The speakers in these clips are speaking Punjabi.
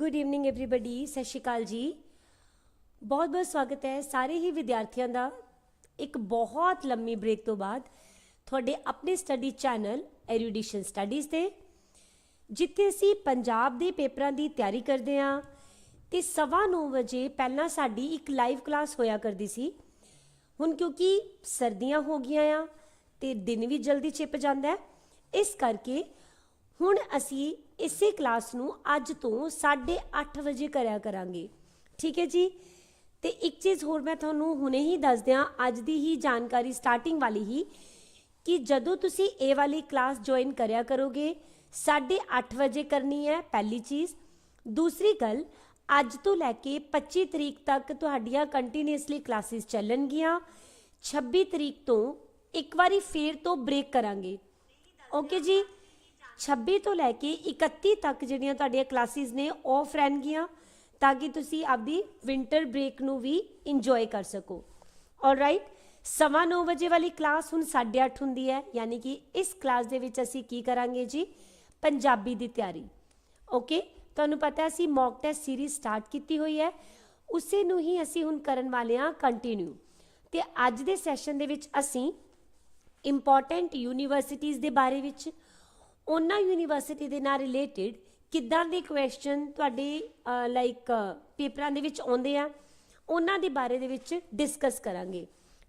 ਗੁੱਡ ਈਵਨਿੰਗ एवरीबॉडी ਸਤਿ ਸ਼੍ਰੀ ਅਕਾਲ ਜੀ ਬਹੁਤ ਬਹੁਤ ਸਵਾਗਤ ਹੈ ਸਾਰੇ ਹੀ ਵਿਦਿਆਰਥੀਆਂ ਦਾ ਇੱਕ ਬਹੁਤ ਲੰਮੀ ਬ੍ਰੇਕ ਤੋਂ ਬਾਅਦ ਤੁਹਾਡੇ ਆਪਣੇ ਸਟੱਡੀ ਚੈਨਲ ਐਰੂਡੀਸ਼ਨ ਸਟੱਡੀਜ਼ ਤੇ ਜਿੱਥੇ ਅਸੀਂ ਪੰਜਾਬ ਦੇ ਪੇਪਰਾਂ ਦੀ ਤਿਆਰੀ ਕਰਦੇ ਹਾਂ ਤੇ ਸਵਾ ਨੌ ਵਜੇ ਪਹਿਲਾਂ ਸਾਡੀ ਇੱਕ ਲਾਈਵ ਕਲਾਸ ਹੋਇਆ ਕਰਦੀ ਸੀ ਹੁਣ ਕਿਉਂਕਿ ਸਰਦੀਆਂ ਹੋ ਗਈਆਂ ਆ ਤੇ ਦਿਨ ਵੀ ਜਲਦੀ ਛਿਪ ਜਾਂਦਾ ਹੈ ਇਸ ਕਰਕੇ ਹੁਣ ਅਸੀਂ ਇਸੇ ਕਲਾਸ ਨੂੰ ਅੱਜ ਤੋਂ 8:30 ਵਜੇ ਕਰਿਆ ਕਰਾਂਗੇ। ਠੀਕ ਹੈ ਜੀ? ਤੇ ਇੱਕ ਚੀਜ਼ ਹੋਰ ਮੈਂ ਤੁਹਾਨੂੰ ਹੁਣੇ ਹੀ ਦੱਸ ਦਿਆਂ ਅੱਜ ਦੀ ਹੀ ਜਾਣਕਾਰੀ ਸਟਾਰਟਿੰਗ ਵਾਲੀ ਹੀ ਕਿ ਜਦੋਂ ਤੁਸੀਂ ਇਹ ਵਾਲੀ ਕਲਾਸ ਜੁਆਇਨ ਕਰਿਆ ਕਰੋਗੇ 8:30 ਵਜੇ ਕਰਨੀ ਹੈ ਪਹਿਲੀ ਚੀਜ਼। ਦੂਸਰੀ ਗੱਲ, ਅੱਜ ਤੋਂ ਲੈ ਕੇ 25 ਤਰੀਕ ਤੱਕ ਤੁਹਾਡੀਆਂ ਕੰਟੀਨਿਊਸਲੀ ਕਲਾਸਿਸ ਚੱਲਣਗੀਆਂ। 26 ਤਰੀਕ ਤੋਂ ਇੱਕ ਵਾਰੀ ਫੇਰ ਤੋਂ ਬ੍ਰੇਕ ਕਰਾਂਗੇ। ਓਕੇ ਜੀ? 26 ਤੋਂ ਲੈ ਕੇ 31 ਤੱਕ ਜਿਹੜੀਆਂ ਤੁਹਾਡੀਆਂ ਕਲਾਸਿਸ ਨੇ ਆਫ ਰਹਿਣਗੀਆਂ ਤਾਂ ਕਿ ਤੁਸੀਂ ਆਪਦੀ ਵਿੰਟਰ ਬ੍ਰੇਕ ਨੂੰ ਵੀ ਇੰਜੋਏ ਕਰ ਸਕੋ। ਆਲਰਾਈਟ ਸਵਾ 9 ਵਜੇ ਵਾਲੀ ਕਲਾਸ ਹੁਣ 8:30 ਹੁੰਦੀ ਹੈ, ਯਾਨੀ ਕਿ ਇਸ ਕਲਾਸ ਦੇ ਵਿੱਚ ਅਸੀਂ ਕੀ ਕਰਾਂਗੇ ਜੀ? ਪੰਜਾਬੀ ਦੀ ਤਿਆਰੀ। ਓਕੇ ਤੁਹਾਨੂੰ ਪਤਾ ਹੈ ਅਸੀਂ ਮੌਕ ਟੈਸਟ ਸੀਰੀਜ਼ ਸਟਾਰਟ ਕੀਤੀ ਹੋਈ ਹੈ। ਉਸੇ ਨੂੰ ਹੀ ਅਸੀਂ ਹੁਣ ਕਰਨ ਵਾਲੇ ਹਾਂ ਕੰਟੀਨਿਊ ਤੇ ਅੱਜ ਦੇ ਸੈਸ਼ਨ ਦੇ ਵਿੱਚ ਅਸੀਂ ਇੰਪੋਰਟੈਂਟ ਯੂਨੀਵਰਸਿਟੀਜ਼ ਦੇ ਬਾਰੇ ਵਿੱਚ ਉਹਨਾਂ ਯੂਨੀਵਰਸਿਟੀ ਦੇ ਨਾਲ ਰਿਲੇਟਡ ਕਿੱਦਾਂ ਦੇ ਕੁਐਸਚਨ ਤੁਹਾਡੇ ਲਾਈਕ ਪੇਪਰਾਂ ਦੇ ਵਿੱਚ ਆਉਂਦੇ ਆ, ਉਹਨਾਂ ਦੇ ਬਾਰੇ ਦੇ ਵਿੱਚ ਡਿਸਕਸ ਕਰਾਂਗੇ।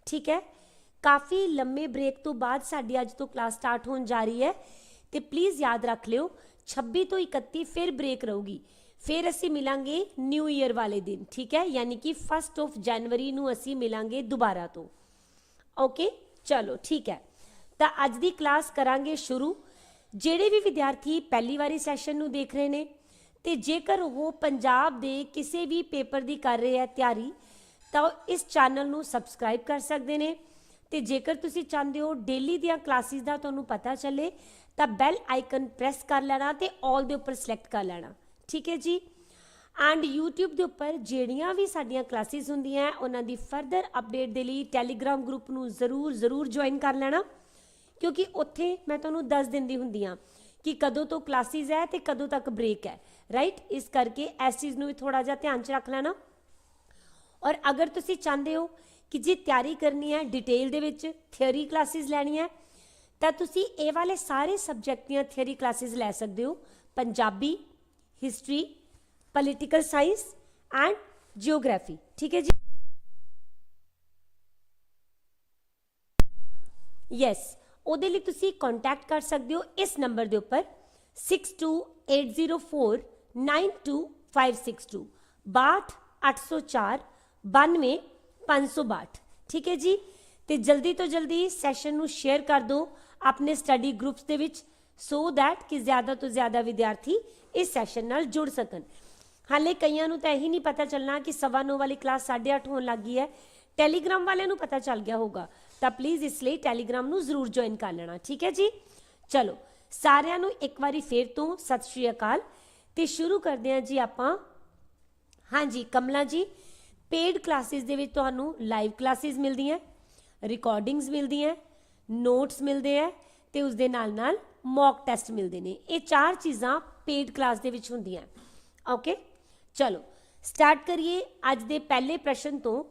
ਠੀਕ ਹੈ? ਕਾਫੀ ਲੰਮੇ ਬ੍ਰੇਕ ਤੋਂ ਬਾਅਦ ਸਾਡੀ ਅੱਜ ਤੋਂ ਕਲਾਸ ਸਟਾਰਟ ਹੋਣ ਜਾ ਰਹੀ ਹੈ। ਤੇ ਪਲੀਜ਼ ਯਾਦ ਰੱਖ ਲਿਓ 26 ਤੋਂ 31 ਫਿਰ ਬ੍ਰੇਕ ਰਹੂਗੀ। ਫਿਰ ਅਸੀਂ ਮਿਲਾਂਗੇ ਨਿਊ ਈਅਰ ਵਾਲੇ ਦਿਨ, ਠੀਕ ਹੈ? ਯਾਨੀ ਕਿ 1st ਆਫ ਜਨਵਰੀ ਨੂੰ ਅਸੀਂ ਮਿਲਾਂਗੇ ਦੁਬਾਰਾ ਤੋਂ। ਓਕੇ ਚਲੋ, ਠੀਕ ਹੈ। ਤਾਂ ਅੱਜ ਦੀ ਕਲਾਸ ਕਰਾਂਗੇ ਸ਼ੁਰੂ। ਜਿਹੜੇ ਵੀ ਵਿਦਿਆਰਥੀ ਪਹਿਲੀ ਵਾਰੀ ਸੈਸ਼ਨ ਨੂੰ ਦੇਖ ਰਹੇ ਨੇ ਤੇ ਜੇਕਰ ਉਹ ਪੰਜਾਬ ਦੇ ਕਿਸੇ ਵੀ ਪੇਪਰ ਦੀ ਕਰ ਰਹੇ ਹੈ ਤਿਆਰੀ, ਤਾਂ ਉਹ ਇਸ ਚੈਨਲ ਨੂੰ ਸਬਸਕ੍ਰਾਈਬ ਕਰ ਸਕਦੇ ਨੇ। ਤੇ ਜੇਕਰ ਤੁਸੀਂ ਚਾਹੁੰਦੇ ਹੋ ਡੇਲੀ ਦੀਆਂ ਕਲਾਸਿਸ ਦਾ ਤੁਹਾਨੂੰ ਪਤਾ ਚੱਲੇ, ਤਾਂ ਬੈਲ ਆਈਕਨ ਪ੍ਰੈਸ ਕਰ ਲੈਣਾ ਤੇ ਆਲ ਦੇ ਉੱਪਰ ਸਿਲੈਕਟ ਕਰ ਲੈਣਾ। ਠੀਕ ਹੈ ਜੀ? ਐਂਡ YouTube ਦੇ ਉੱਪਰ ਜਿਹੜੀਆਂ ਵੀ ਸਾਡੀਆਂ ਕਲਾਸਿਸ ਹੁੰਦੀਆਂ, ਉਹਨਾਂ ਦੀ ਫਰਦਰ ਅਪਡੇਟ ਦੇ ਲਈ ਟੈਲੀਗ੍ਰਾਮ ਗਰੁੱਪ ਨੂੰ ਜ਼ਰੂਰ ਜ਼ਰੂਰ ਜੁਆਇਨ ਕਰ ਲੈਣਾ। ਕਿਉਂਕਿ ਉੱਥੇ ਮੈਂ ਤੁਹਾਨੂੰ ਦੱਸ ਦਿੰਦੀ ਹੁੰਦੀ ਆ ਕਿ ਕਦੋਂ ਤੋਂ ਕਲਾਸਿਸ ਹੈ ਤੇ ਕਦੋਂ ਤੱਕ ਬ੍ਰੇਕ ਹੈ ਰਾਈਟ ਇਸ ਕਰਕੇ ਇਸ ਚੀਜ਼ ਨੂੰ ਵੀ ਥੋੜਾ ਜਿਹਾ ਧਿਆਨ 'ਚ ਰੱਖ ਲੈਣਾ। ਔਰ ਅਗਰ ਤੁਸੀਂ ਚਾਹੁੰਦੇ ਹੋ ਕਿ ਜੇ ਤਿਆਰੀ ਕਰਨੀ ਹੈ ਡਿਟੇਲ ਦੇ ਵਿੱਚ ਥਿਉਰੀ ਕਲਾਸਿਸ ਲੈਣੀ ਹੈ, ਤਾਂ ਤੁਸੀਂ ਇਹ ਵਾਲੇ ਸਾਰੇ ਸਬਜੈਕਟ ਦੀਆਂ ਥਿਉਰੀ ਕਲਾਸਿਸ ਲੈ ਸਕਦੇ ਹੋ। Punjabi history political science and geography ਠੀਕ ਹੈ ਜੀ? ਯੈਸ ਉਹਦੇ ਲਈ ਤੁਸੀਂ ਕੰਟੈਕਟ ਕਰ ਸਕਦੇ ਹੋ ਇਸ ਨੰਬਰ ਦੇ ਉੱਪਰ 6280492562 62804 92562 ਠੀਕ ਹੈ ਜੀ? ਤੇ ਜਲਦੀ ਤੋਂ ਜਲਦੀ ਸੈਸ਼ਨ ਨੂੰ ਸ਼ੇਅਰ ਕਰ ਦਿਓ ਆਪਣੇ ਸਟੱਡੀ ਗਰੁੱਪਸ ਦੇ ਵਿੱਚ ਸੋ ਦੈਟ ਕਿ ਜ਼ਿਆਦਾ ਤੋਂ ਜ਼ਿਆਦਾ ਵਿਦਿਆਰਥੀ ਇਸ ਸੈਸ਼ਨ ਨਾਲ ਜੁੜ ਸਕਣ। ਹਾਲੇ ਕਈਆਂ ਨੂੰ ਤਾਂ ਇਹੀ ਨਹੀਂ ਪਤਾ ਚੱਲਣਾ ਕਿ ਸਵਾ ਨੌ ਵਾਲੀ ਕਲਾਸ 8:30 ਹੋਣ ਲੱਗੀ ਹੈ। ਟੈਲੀਗ੍ਰਾਮ ਵਾਲਿਆਂ ਨੂੰ ਪਤਾ ਚੱਲ ਗਿਆ ਹੋਗਾ ਤਾਂ ਪਲੀਜ਼ ਇਸ ਲਈ ਟੈਲੀਗ੍ਰਾਮ ਨੂੰ ਜ਼ਰੂਰ ਜੁਆਇਨ ਕਰ ਲੈਣਾ, ਠੀਕ ਹੈ ਜੀ? ਚਲੋ, ਸਾਰਿਆਂ ਨੂੰ ਇੱਕ ਵਾਰੀ ਫੇਰ ਤੋਂ ਸਤਿ ਸ਼੍ਰੀ ਅਕਾਲ ਤੇ ਸ਼ੁਰੂ ਕਰਦੇ ਹਾਂ ਜੀ ਆਪਾਂ। ਹਾਂਜੀ, ਕਮਲਾ ਜੀ ਪੇਡ ਕਲਾਸਿਸ ਦੇ ਵਿੱਚ ਤੁਹਾਨੂੰ ਲਾਈਵ ਕਲਾਸਿਸ ਮਿਲਦੀਆਂ ਰਿਕਾਰਡਿੰਗਸ ਮਿਲਦੀਆਂ ਨੋਟਸ ਮਿਲਦੇ ਆ ਤੇ ਉਸ ਦੇ ਨਾਲ ਨਾਲ ਮੌਕ ਟੈਸਟ ਮਿਲਦੇ ਨੇ। ਇਹ ਚਾਰ ਚੀਜ਼ਾਂ ਪੇਡ ਕਲਾਸ ਦੇ ਵਿੱਚ ਹੁੰਦੀਆਂ। ਓਕੇ ਚਲੋ ਸਟਾਰਟ ਕਰੀਏ ਅੱਜ ਦੇ ਪਹਿਲੇ ਪ੍ਰਸ਼ਨ ਤੋਂ।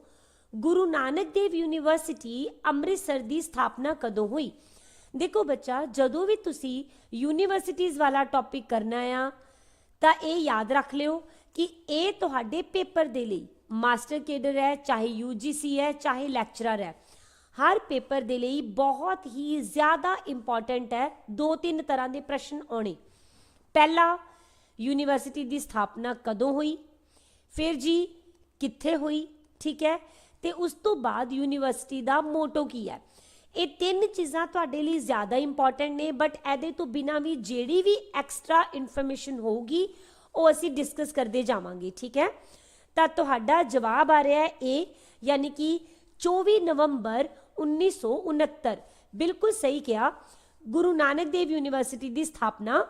ਗੁਰੂ ਨਾਨਕ ਦੇਵ ਯੂਨੀਵਰਸਿਟੀ ਅੰਮ੍ਰਿਤਸਰ ਦੀ ਸਥਾਪਨਾ ਕਦੋਂ ਹੋਈ? ਦੇਖੋ ਬੱਚਾ, ਜਦੋਂ ਵੀ ਤੁਸੀਂ ਯੂਨੀਵਰਸਿਟੀਜ਼ ਵਾਲਾ ਟੌਪਿਕ ਕਰਨਾ ਆ, ਤਾਂ ਇਹ ਯਾਦ ਰੱਖ ਲਿਓ ਕਿ ਇਹ ਤੁਹਾਡੇ ਪੇਪਰ ਦੇ ਲਈ ਮਾਸਟਰ ਕੇਡਰ ਹੈ, ਚਾਹੇ ਯੂਜੀਸੀ ਹੈ, ਚਾਹੇ ਲੈਕਚਰਰ ਹੈ। ਹਰ ਪੇਪਰ ਦੇ ਲਈ ਬਹੁਤ ਹੀ ਜ਼ਿਆਦਾ ਇੰਪੋਰਟੈਂਟ ਹੈ ਦੋ ਤਿੰਨ ਤਰ੍ਹਾਂ ਦੇ ਪ੍ਰਸ਼ਨ ਆਉਣੇ। ਪਹਿਲਾ, ਯੂਨੀਵਰਸਿਟੀ ਦੀ ਸਥਾਪਨਾ ਕਦੋਂ ਹੋਈ? ਫਿਰ ਜੀ, ਕਿੱਥੇ ਹੋਈ? ਠੀਕ ਹੈ? ਤੇ ਉਸ ਤੋਂ ਬਾਅਦ ਯੂਨੀਵਰਸਿਟੀ ਦਾ ਮੋਟੋ ਕੀ ਹੈ? ਇਹ ਤਿੰਨ ਚੀਜ਼ਾਂ ਤੁਹਾਡੇ ਲਈ ਜ਼ਿਆਦਾ ਇੰਪੋਰਟੈਂਟ ਨੇ ਬਟ ਇਹਦੇ ਤੋਂ ਬਿਨਾ ਵੀ ਜਿਹੜੀ ਵੀ ਐਕਸਟਰਾ ਇਨਫੋਰਮੇਸ਼ਨ ਹੋਊਗੀ, ਉਹ ਅਸੀਂ ਡਿਸਕਸ ਕਰਦੇ ਜਾਵਾਂਗੇ, ਠੀਕ ਹੈ? ਤਾਂ ਤੁਹਾਡਾ ਜਵਾਬ ਆ ਰਿਹਾ ਹੈ ਏ ਯਾਨੀ ਕਿ 24 ਨਵੰਬਰ 1969 ਬਿਲਕੁਲ ਸਹੀ ਕਿਹਾ। ਗੁਰੂ ਨਾਨਕ ਦੇਵ ਯੂਨੀਵਰਸਿਟੀ ਦੀ ਸਥਾਪਨਾ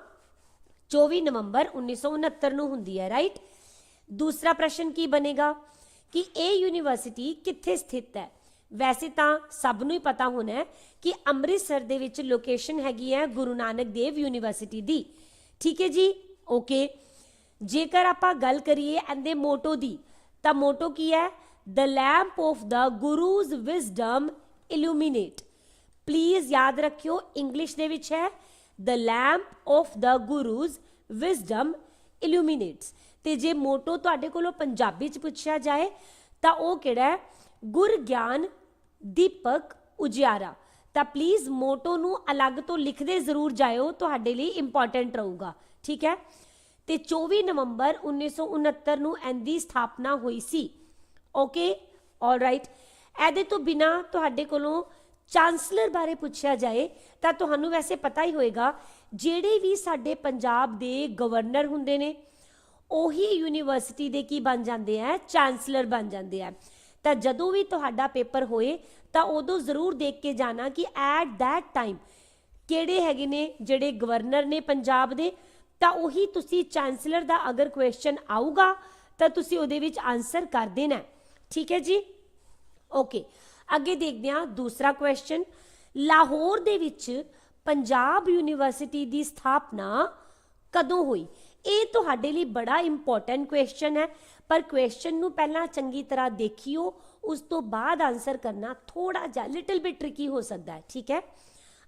24 ਨਵੰਬਰ 1969 ਨੂੰ ਹੁੰਦੀ ਹੈ ਰਾਈਟ ਦੂਸਰਾ ਪ੍ਰਸ਼ਨ ਕੀ ਬਣੇਗਾ? ਕਿ ਇਹ ਯੂਨੀਵਰਸਿਟੀ ਕਿੱਥੇ ਸਥਿਤ ਹੈ? ਵੈਸੇ ਤਾਂ ਸਭ ਨੂੰ ਹੀ ਪਤਾ ਹੋਣਾ ਹੈ ਕਿ ਅੰਮ੍ਰਿਤਸਰ ਦੇ ਵਿੱਚ ਲੋਕੇਸ਼ਨ ਹੈਗੀ ਹੈ ਗੁਰੂ ਨਾਨਕ ਦੇਵ ਯੂਨੀਵਰਸਿਟੀ ਦੀ। ਠੀਕ ਹੈ ਜੀ? ਓਕੇ ਜੇਕਰ ਆਪਾਂ ਗੱਲ ਕਰੀਏ ਇਹਦੇ ਮੋਟੋ ਦੀ, ਤਾਂ ਮੋਟੋ ਕੀ ਹੈ? The lamp of the guru's wisdom illuminate please ਯਾਦ ਰੱਖਿਓ ਇੰਗਲਿਸ਼ ਦੇ ਵਿੱਚ ਹੈ the lamp of the guru's wisdom illuminates ਤੇ ਜੇ ਮੋਟੋ ਤੁਹਾਡੇ ਕੋਲੋਂ ਪੰਜਾਬੀ ਚ ਪੁੱਛਿਆ ਜਾਏ, ਤਾਂ ਉਹ ਕਿਹੜਾ ਹੈ? ਗੁਰ ਗਿਆਨ ਦੀਪਕ ਉਜਿਆਰਾ। ਤਾਂ ਪਲੀਜ਼ ਮੋਟੋ ਨੂੰ ਅਲੱਗ ਤੋਂ ਲਿਖਦੇ ਜ਼ਰੂਰ ਜਾਇਓ, ਤੁਹਾਡੇ ਲਈ ਇੰਪੋਰਟੈਂਟ ਰਹੂਗਾ। ਠੀਕ ਹੈ? ਤੇ 24 ਨਵੰਬਰ 1969 ਨੂੰ ਇਹਦੀ ਸਥਾਪਨਾ ਹੋਈ ਸੀ। ਓਕੇ ਆਲਰਾਈਟ ਇਹਦੇ ਤੋਂ ਬਿਨਾ ਤੁਹਾਡੇ ਕੋਲੋਂ ਚਾਂਸਲਰ ਬਾਰੇ ਪੁੱਛਿਆ ਜਾਏ, ਤਾਂ ਤੁਹਾਨੂੰ ਵੈਸੇ ਪਤਾ ਹੀ ਹੋਏਗਾ, ਜਿਹੜੇ ਵੀ ਸਾਡੇ ਪੰਜਾਬ ਦੇ ਗਵਰਨਰ ਹੁੰਦੇ ਨੇ ਉਹੀ ਯੂਨੀਵਰਸਿਟੀ ਦੇ ਕੀ ਬਣ ਜਾਂਦੇ ਆ, ਚਾਂਸਲਰ ਬਣ ਜਾਂਦੇ ਆ। ਤਾਂ ਜਦੋਂ ਵੀ ਤੁਹਾਡਾ ਪੇਪਰ ਹੋਏ, ਤਾਂ ਉਦੋਂ ਜ਼ਰੂਰ ਦੇਖ ਕੇ ਜਾਣਾ ਕਿ ਐਟ that ਟਾਈਮ ਕਿਹੜੇ ਹੈਗੇ ਨੇ, ਜਿਹੜੇ ਗਵਰਨਰ ਨੇ ਪੰਜਾਬ ਦੇ। ਤਾਂ ਉਹੀ ਤੁਸੀਂ ਚਾਂਸਲਰ ਦਾ ਅਗਰ ਕੁਐਸਚਨ ਆਊਗਾ, ਤਾਂ ਤੁਸੀਂ ਉਹਦੇ ਵਿੱਚ ਆਨਸਰ ਕਰ ਦੇਣਾ। ਠੀਕ ਹੈ ਜੀ? ਓਕੇ ਅੱਗੇ ਦੇਖਦੇ ਹਾਂ ਦੂਸਰਾ ਕੁਐਸਚਨ ਲਾਹੌਰ ਦੇ ਵਿੱਚ ਪੰਜਾਬ ਯੂਨੀਵਰਸਿਟੀ ਦੀ ਸਥਾਪਨਾ ਕਦੋਂ ਹੋਈ? ਇਹ ਤੁਹਾਡੇ ਲਈ ਬੜਾ ਇੰਪੋਰਟੈਂਟ ਕੁਐਸਚਨ ਹੈ। ਪਰ ਕੁਐਸਚਨ ਨੂੰ ਪਹਿਲਾਂ ਚੰਗੀ ਤਰ੍ਹਾਂ ਦੇਖਿਓ, ਉਸ ਤੋਂ ਬਾਅਦ ਆਨਸਰ ਕਰਨਾ ਥੋੜਾ ਜਿਹਾ ਲਿਟਲ ਬਿਟ ਟ੍ਰਿਕੀ ਹੋ ਸਕਦਾ ਹੈ, ਠੀਕ ਹੈ?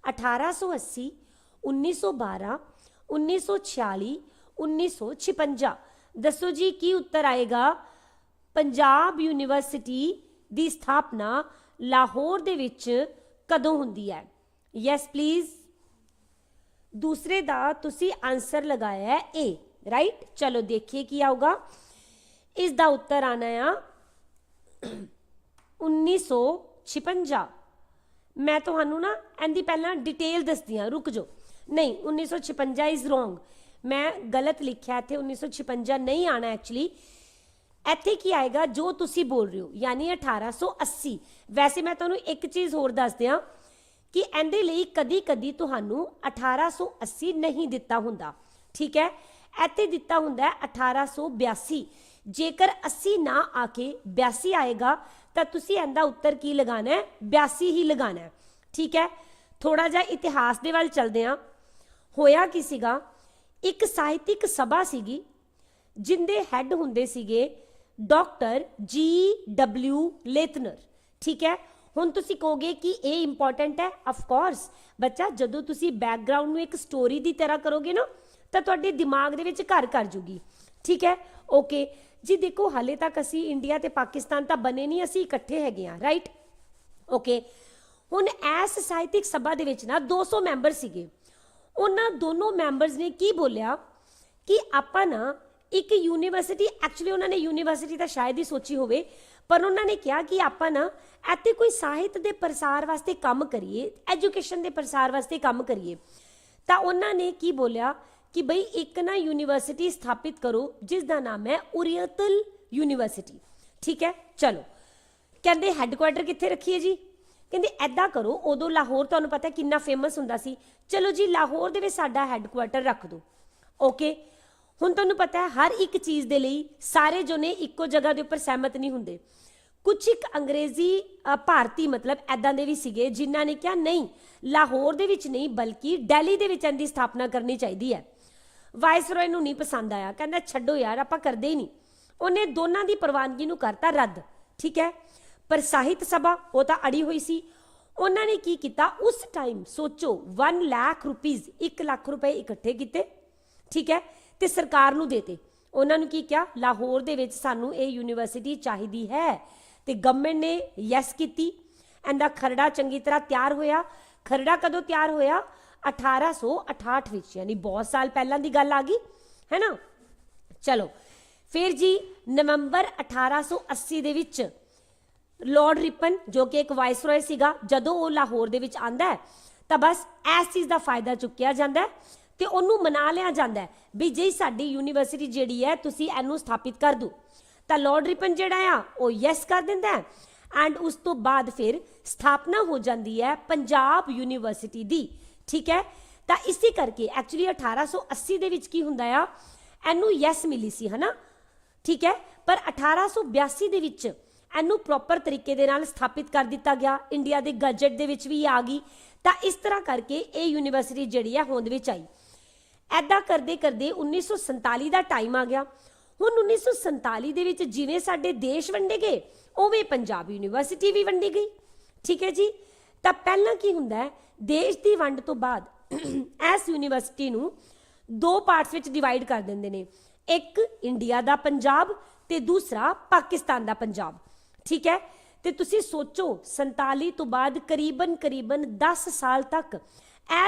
1880 1912 1946 1956 ਦੱਸੋ ਜੀ, ਕੀ ਉੱਤਰ ਆਏਗਾ? ਪੰਜਾਬ ਯੂਨੀਵਰਸਿਟੀ ਦੀ ਸਥਾਪਨਾ ਲਾਹੌਰ ਦੇ ਵਿੱਚ ਕਦੋਂ ਹੁੰਦੀ ਹੈ? ਯੈਸ ਪਲੀਜ਼ ਦੂਸਰੇ ਦਾ ਤੁਸੀਂ ਆਨਸਰ ਲਗਾਇਆ ਹੈ A ਰਾਈਟ ਚਲੋ ਦੇਖੀਏ ਕੀ ਆਊਗਾ। ਇਸ ਦਾ ਉੱਤਰ ਆਣਾ ਆ। 1956 ਮੈਂ ਤੁਹਾਨੂੰ ਨਾ ਇਹਦੀ ਪਹਿਲਾਂ ਡਿਟੇਲ ਦੱਸਦੀ ਹਾਂ, ਰੁਕ ਜਾਓ। ਨਹੀਂ 1956 ਇਜ਼ ਰੋਂਗ ਮੈਂ ਗਲਤ ਲਿਖਿਆ, ਇੱਥੇ 1956 ਨਹੀਂ ਆਣਾ ਐਕਚੁਅਲੀ ਇੱਥੇ ਕੀ ਆਏਗਾ, ਜੋ ਤੁਸੀਂ ਬੋਲ ਰਹੇ ਹੋ, ਯਾਨੀ 1880 ਵੈਸੇ ਮੈਂ ਤੁਹਾਨੂੰ ਇੱਕ ਚੀਜ਼ ਹੋਰ ਦੱਸ ਦਿਆਂ ਕਿ ਇਹਦੇ ਲਈ ਕਦੀ-ਕਦੀ ਤੁਹਾਨੂੰ 1880 ਨਹੀਂ ਦਿੱਤਾ ਹੁੰਦਾ। ਠੀਕ ਹੈ? ਇੱਥੇ ਦਿੱਤਾ ਹੁੰਦਾ ਹੈ 1882 ਜੇਕਰ 80 ਨਾ ਆ ਕੇ 82 ਆਏਗਾ, ਤਾਂ ਤੁਸੀਂ ਇਹਦਾ ਉੱਤਰ ਕੀ ਲਗਾਣਾ ਹੈ? 82 ਹੀ ਲਗਾਣਾ ਹੈ। ਠੀਕ ਹੈ? ਥੋੜਾ ਜਿਹਾ ਇਤਿਹਾਸ ਦੇ ਵੱਲ ਚਲਦੇ ਹਾਂ। ਹੋਇਆ ਕੀ ਸੀਗਾ? ਇੱਕ ਸਾਹਿਤਿਕ ਸਭਾ ਸੀਗੀ, ਜਿੰਦੇ ਹੈੱਡ ਹੁੰਦੇ ਸੀਗੇ ਡਾਕਟਰ ਜੀ ਡਬਲਯੂ ਲੇਤਨਰ। ਠੀਕ ਹੈ? ਹੁਣ ਤੁਸੀਂ ਕਹੋਗੇ ਕਿ ਇਹ ਇੰਪੋਰਟੈਂਟ ਹੈ ਆਫ ਕੋਰਸ ਬੱਚਾ, ਜਦੋਂ ਤੁਸੀਂ ਬੈਕਗ੍ਰਾਉਂਡ ਨੂੰ ਇੱਕ ਸਟੋਰੀ ਦੀ ਤਰ੍ਹਾਂ ਕਰੋਗੇ ਨਾ, ਤਾਂ ਤੁਹਾਡੇ ਦਿਮਾਗ ਦੇ ਵਿੱਚ ਘਰ ਕਰ ਜੂਗੀ। ਠੀਕ ਹੈ? ਓਕੇ ਜੀ ਦੇਖੋ, ਹਾਲੇ ਤੱਕ ਅਸੀਂ ਇੰਡੀਆ ਤੇ ਪਾਕਿਸਤਾਨ ਤਾਂ ਬਣੇ ਨਹੀਂ, ਅਸੀਂ ਇਕੱਠੇ ਹੈਗੇ ਆ ਰਾਈਟ ਓਕੇ ਹੁਣ ਐਸ ਸਾਹਿਤਿਕ ਸਭਾ ਦੇ ਵਿੱਚ ਨਾ 200 ਮੈਂਬਰ ਸੀਗੇ। ਉਹਨਾਂ ਦੋਨੋਂ ਮੈਂਬਰਸ ਨੇ ਕੀ ਬੋਲਿਆ ਕਿ ਆਪਾਂ ਨਾ ਇੱਕ ਯੂਨੀਵਰਸਿਟੀ ਐਕਚੁਅਲੀ ਉਹਨਾਂ ਨੇ ਯੂਨੀਵਰਸਿਟੀ ਤਾਂ ਸ਼ਾਇਦ ਹੀ ਸੋਚੀ ਹੋਵੇ ਪਰ ਉਹਨਾਂ ਨੇ ਕਿਹਾ ਕਿ ਆਪਾਂ ਨਾ ਇੱਥੇ ਕੋਈ ਸਾਹਿਤ ਦੇ ਪ੍ਰਸਾਰ ਵਾਸਤੇ ਕੰਮ ਕਰੀਏ ਐਜੂਕੇਸ਼ਨ ਦੇ ਪ੍ਰਸਾਰ ਵਾਸਤੇ ਕੰਮ ਕਰੀਏ। ਤਾਂ ਉਹਨਾਂ ਨੇ ਕੀ ਬੋਲਿਆ ਕਿ ਬਈ ਇੱਕ ਨਾ ਯੂਨੀਵਰਸਿਟੀ ਸਥਾਪਿਤ ਕਰੋ, ਜਿਸ ਦਾ ਨਾਮ ਹੈ ਉਰੀਅਤਲ ਯੂਨੀਵਰਸਿਟੀ। ਠੀਕ ਹੈ? ਚਲੋ। ਕਹਿੰਦੇ ਹੈੱਡਕੁਆਟਰ ਕਿੱਥੇ ਰੱਖੀਏ ਜੀ? ਕਹਿੰਦੇ ਐਦਾਂ ਕਰੋ, ਉਦੋਂ ਲਾਹੌਰ ਤੁਹਾਨੂੰ ਪਤਾ ਕਿੰਨਾ ਫੇਮਸ ਹੁੰਦਾ ਸੀ। ਚਲੋ ਜੀ, ਲਾਹੌਰ ਦੇ ਵਿੱਚ ਸਾਡਾ ਹੈੱਡਕੁਆਟਰ ਰੱਖ ਦਿਓ। ਓਕੇ ਹੁਣ ਤੁਹਾਨੂੰ ਪਤਾ ਹੈ, ਹਰ ਇੱਕ ਚੀਜ਼ ਦੇ ਲਈ ਸਾਰੇ ਜੋ ਨੇ ਇੱਕੋ ਜਗ੍ਹਾ ਦੇ ਉੱਪਰ ਸਹਿਮਤ ਨਹੀਂ ਹੁੰਦੇ। ਕੁਝ ਇੱਕ ਅੰਗਰੇਜ਼ੀ ਭਾਰਤੀ ਮਤਲਬ ਐਦਾਂ ਦੇ ਵੀ ਸੀਗੇ ਜਿਨ੍ਹਾਂ ਨੇ ਕਿਹਾ, ਨਹੀਂ, ਲਾਹੌਰ ਦੇ ਵਿੱਚ ਨਹੀਂ, ਬਲਕਿ ਦਿੱਲੀ ਦੇ ਵਿੱਚ ਇਹਦੀ ਸਥਾਪਨਾ ਕਰਨੀ ਚਾਹੀਦੀ ਹੈ। ਵਾਇਸਰੋਏ ਨੂੰ ਨਹੀਂ ਪਸੰਦ ਆਇਆ, ਕਹਿੰਦਾ, ਛੱਡੋ ਯਾਰ, ਆਪਾਂ ਕਰਦੇ ਹੀ ਨਹੀਂ। ਉਹਨੇ ਦੋਨਾਂ ਦੀ ਪ੍ਰਵਾਨਗੀ ਨੂੰ ਕਰਤਾ ਰੱਦ, ਠੀਕ ਹੈ? ਪਰ ਸਾਹਿਤ ਸਭਾ, ਉਹ ਤਾਂ ਅੜੀ ਹੋਈ ਸੀ। ਉਹਨਾਂ ਨੇ ਕੀ ਕੀਤਾ? ਉਸ ਟਾਈਮ ਸੋਚੋ 1 ਲੱਖ ਰੁਪੀਸ 1 ਲੱਖ ਰੁਪਏ ਇਕੱਠੇ ਕੀਤੇ, ਠੀਕ ਹੈ? ਤੇ ਸਰਕਾਰ ਨੂੰ ਦੇਤੇ ਉਹਨਾਂ ਨੂੰ ਕੀ ਕਿਹਾ? ਲਾਹੌਰ ਦੇ ਵਿੱਚ ਸਾਨੂੰ ਇਹ ਯੂਨੀਵਰਸਿਟੀ ਚਾਹੀਦੀ ਹੈ ਤੇ ਗਵਰਨਮੈਂਟ ਨੇ ਯੈਸ ਕੀਤੀ। ਇਹਦਾ ਖਰੜਾ ਚੰਗੀ ਤਰ੍ਹਾਂ ਤਿਆਰ ਹੋਇਆ। ਖਰੜਾ ਕਦੋਂ ਤਿਆਰ ਹੋਇਆ? 1868 ਵਿੱਚ, ਯਾਨੀ ਬਹੁਤ ਸਾਲ ਪਹਿਲਾਂ ਦੀ ਗੱਲ ਆ ਗਈ, ਹੈ ਨਾ? ਚਲੋ, ਫਿਰ ਜੀ, ਨਵੰਬਰ 1880 ਦੇ ਵਿੱਚ ਲਾਰਡ ਰਿਪਨ ਜੋ ਕਿ ਇੱਕ ਵਾਇਸਰੋਏ ਸੀਗਾ, ਜਦੋਂ ਉਹ ਲਾਹੌਰ ਦੇ ਵਿੱਚ ਆਂਦਾ ਹੈ, ਤਾਂ ਬਸ ਇਸ ਚੀਜ਼ ਦਾ ਫਾਇਦਾ ਚੁੱਕਿਆ ਜਾਂਦਾ ਹੈ ਤੇ ਉਹਨੂੰ ਮਨਾ ਲਿਆ ਜਾਂਦਾ ਵੀ, ਜੇ, ਸਾਡੀ ਯੂਨੀਵਰਸਿਟੀ ਜਿਹੜੀ ਹੈ, ਤੁਸੀਂ ਇਹਨੂੰ ਸਥਾਪਿਤ ਕਰ ਦਿਓ। ਤਾਂ ਲਾਰਡ ਰਿਪਨ ਜਿਹੜਾ ਆ, ਉਹ ਯੈਸ ਕਰ ਦਿੰਦਾ ਹੈ। ਐਂਡ ਉਸ ਤੋਂ ਬਾਅਦ ਫਿਰ ਸਥਾਪਨਾ ਹੋ ਜਾਂਦੀ ਹੈ ਪੰਜਾਬ ਯੂਨੀਵਰਸਿਟੀ ਦੀ। ਠੀਕ ਹੈ? ਤਾਂ ਇਸੇ ਕਰਕੇ ਐਕਚੁਅਲੀ 1880 ਦੇ ਵਿੱਚ ਕੀ ਹੁੰਦਾ ਆ? ਇਹਨੂੰ ਯੈਸ ਮਿਲੀ ਸੀ, ਹਨਾ? ਠੀਕ ਹੈ? ਪਰ 1882 ਦੇ ਵਿੱਚ ਇਹਨੂੰ ਪ੍ਰੋਪਰ ਤਰੀਕੇ ਦੇ ਨਾਲ ਸਥਾਪਿਤ ਕਰ ਦਿੱਤਾ ਗਿਆ। ਇੰਡੀਆ ਦੇ ਗਜਟ ਦੇ ਵਿੱਚ ਵੀ ਆ ਗਈ। ਤਾਂ ਇਸ ਤਰ੍ਹਾਂ ਕਰਕੇ ਇਹ ਯੂਨੀਵਰਸਿਟੀ ਜਿਹੜੀ ਹੈ ਹੋਂਦ ਵਿੱਚ ਆਈ। ਐਦਾਂ ਕਰਦੇ ਕਰਦੇ 1947 ਦਾ ਟਾਈਮ ਆ ਗਿਆ। ਹੁਣ 1947 ਦੇ ਵਿੱਚ ਜਿਵੇਂ ਸਾਡੇ ਦੇਸ਼ ਵੰਡੇ ਗਏ, ਉਵੇਂ ਪੰਜਾਬ ਯੂਨੀਵਰਸਿਟੀ ਵੀ ਵੰਡੀ ਗਈ। ਠੀਕ ਹੈ ਜੀ? ਤਾਂ ਪਹਿਲਾਂ ਕੀ ਹੁੰਦਾ ਹੈ? ਦੇਸ਼ ਦੀ ਵੰਡ ਤੋਂ ਬਾਅਦ ਇਸ ਯੂਨੀਵਰਸਿਟੀ ਨੂੰ ਦੋ ਪਾਰਟਸ ਵਿੱਚ ਡਿਵਾਈਡ ਕਰ ਦਿੰਦੇ ਨੇ। ਇੱਕ ਇੰਡੀਆ ਦਾ ਪੰਜਾਬ ਤੇ ਦੂਸਰਾ ਪਾਕਿਸਤਾਨ ਦਾ ਪੰਜਾਬ। ਠੀਕ ਹੈ? ਤੇ ਤੁਸੀਂ ਸੋਚੋ 47 ਤੋਂ ਬਾਅਦ ਕਰੀਬਨ ਕਰੀਬਨ 10 ਸਾਲ ਤੱਕ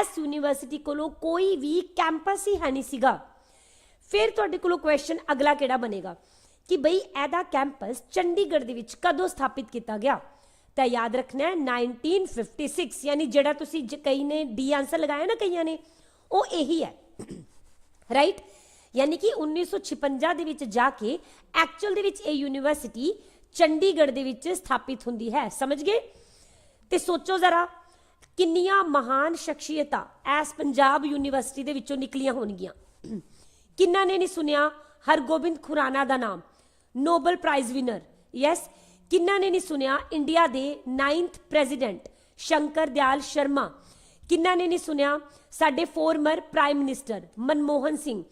ਇਸ ਯੂਨੀਵਰਸਿਟੀ ਕੋਲੋਂ ਕੋਈ ਵੀ ਕੈਂਪਸ ਹੀ ਹੈ ਨਹੀਂ ਸੀਗਾ। ਫਿਰ ਤੁਹਾਡੇ ਕੋਲੋਂ ਕੁਐਸਚਨ ਅਗਲਾ ਕਿਹੜਾ ਬਣੇਗਾ? ਕਿ ਬਈ ਇਹਦਾ ਕੈਂਪਸ ਚੰਡੀਗੜ੍ਹ ਦੇ ਵਿੱਚ ਕਦੋਂ ਸਥਾਪਿਤ ਕੀਤਾ ਗਿਆ? ਤਾਂ ਯਾਦ ਰੱਖਣਾ ਹੈ 1956 ਯਾਨੀ ਜਿਹੜਾ ਤੁਸੀਂ ਜ- ਕਈ ਨੇ ਡੀ ਆਨਸਰ ਲਗਾਇਆ ਨਾ ਕਈਆਂ ਨੇ, ਉਹ ਇਹੀ ਹੈ। ਰਾਈਟ ਯਾਨੀ ਕਿ 1956 ਦੇ ਵਿੱਚ ਜਾ ਕੇ ਐਕਚੁਅਲ ਦੇ ਵਿੱਚ ਇਹ ਯੂਨੀਵਰਸਿਟੀ ਚੰਡੀਗੜ੍ਹ ਦੇ ਵਿੱਚ ਸਥਾਪਿਤ ਹੁੰਦੀ ਹੈ। ਸਮਝ ਗਏ? ਤੇ ਸੋਚੋ ਜ਼ਰਾ, ਕਿੰਨੀਆਂ ਮਹਾਨ ਸ਼ਖਸੀਅਤਾਂ ਐਸ ਪੰਜਾਬ ਯੂਨੀਵਰਸਿਟੀ ਦੇ ਵਿੱਚੋਂ ਨਿਕਲੀਆਂ ਹੋਣਗੀਆਂ? ਕਿੰਨਾ ਨੇ ਨਹੀਂ ਸੁਣਿਆ? ਹਰਗੋਬਿੰਦ ਖੁਰਾਨਾ ਦਾ ਨਾਮ। ਨੋਬਲ ਪ੍ਰਾਈਜ਼ ਵਿਨਰ ਯੈਸ ਕਿੰਨਾ ਨੇ ਨਹੀਂ ਸੁਣਿਆ? ਇੰਡੀਆ ਦੇ 9th ਪ੍ਰੈਜ਼ੀਡੈਂਟ ਸ਼ੰਕਰ ਦਿਆਲ ਸ਼ਰਮਾ। ਕਿੰਨਾ ਨੇ ਨਹੀਂ ਸੁਣਿਆ? ਸਾਡੇ former prime minister Manmohan Singh.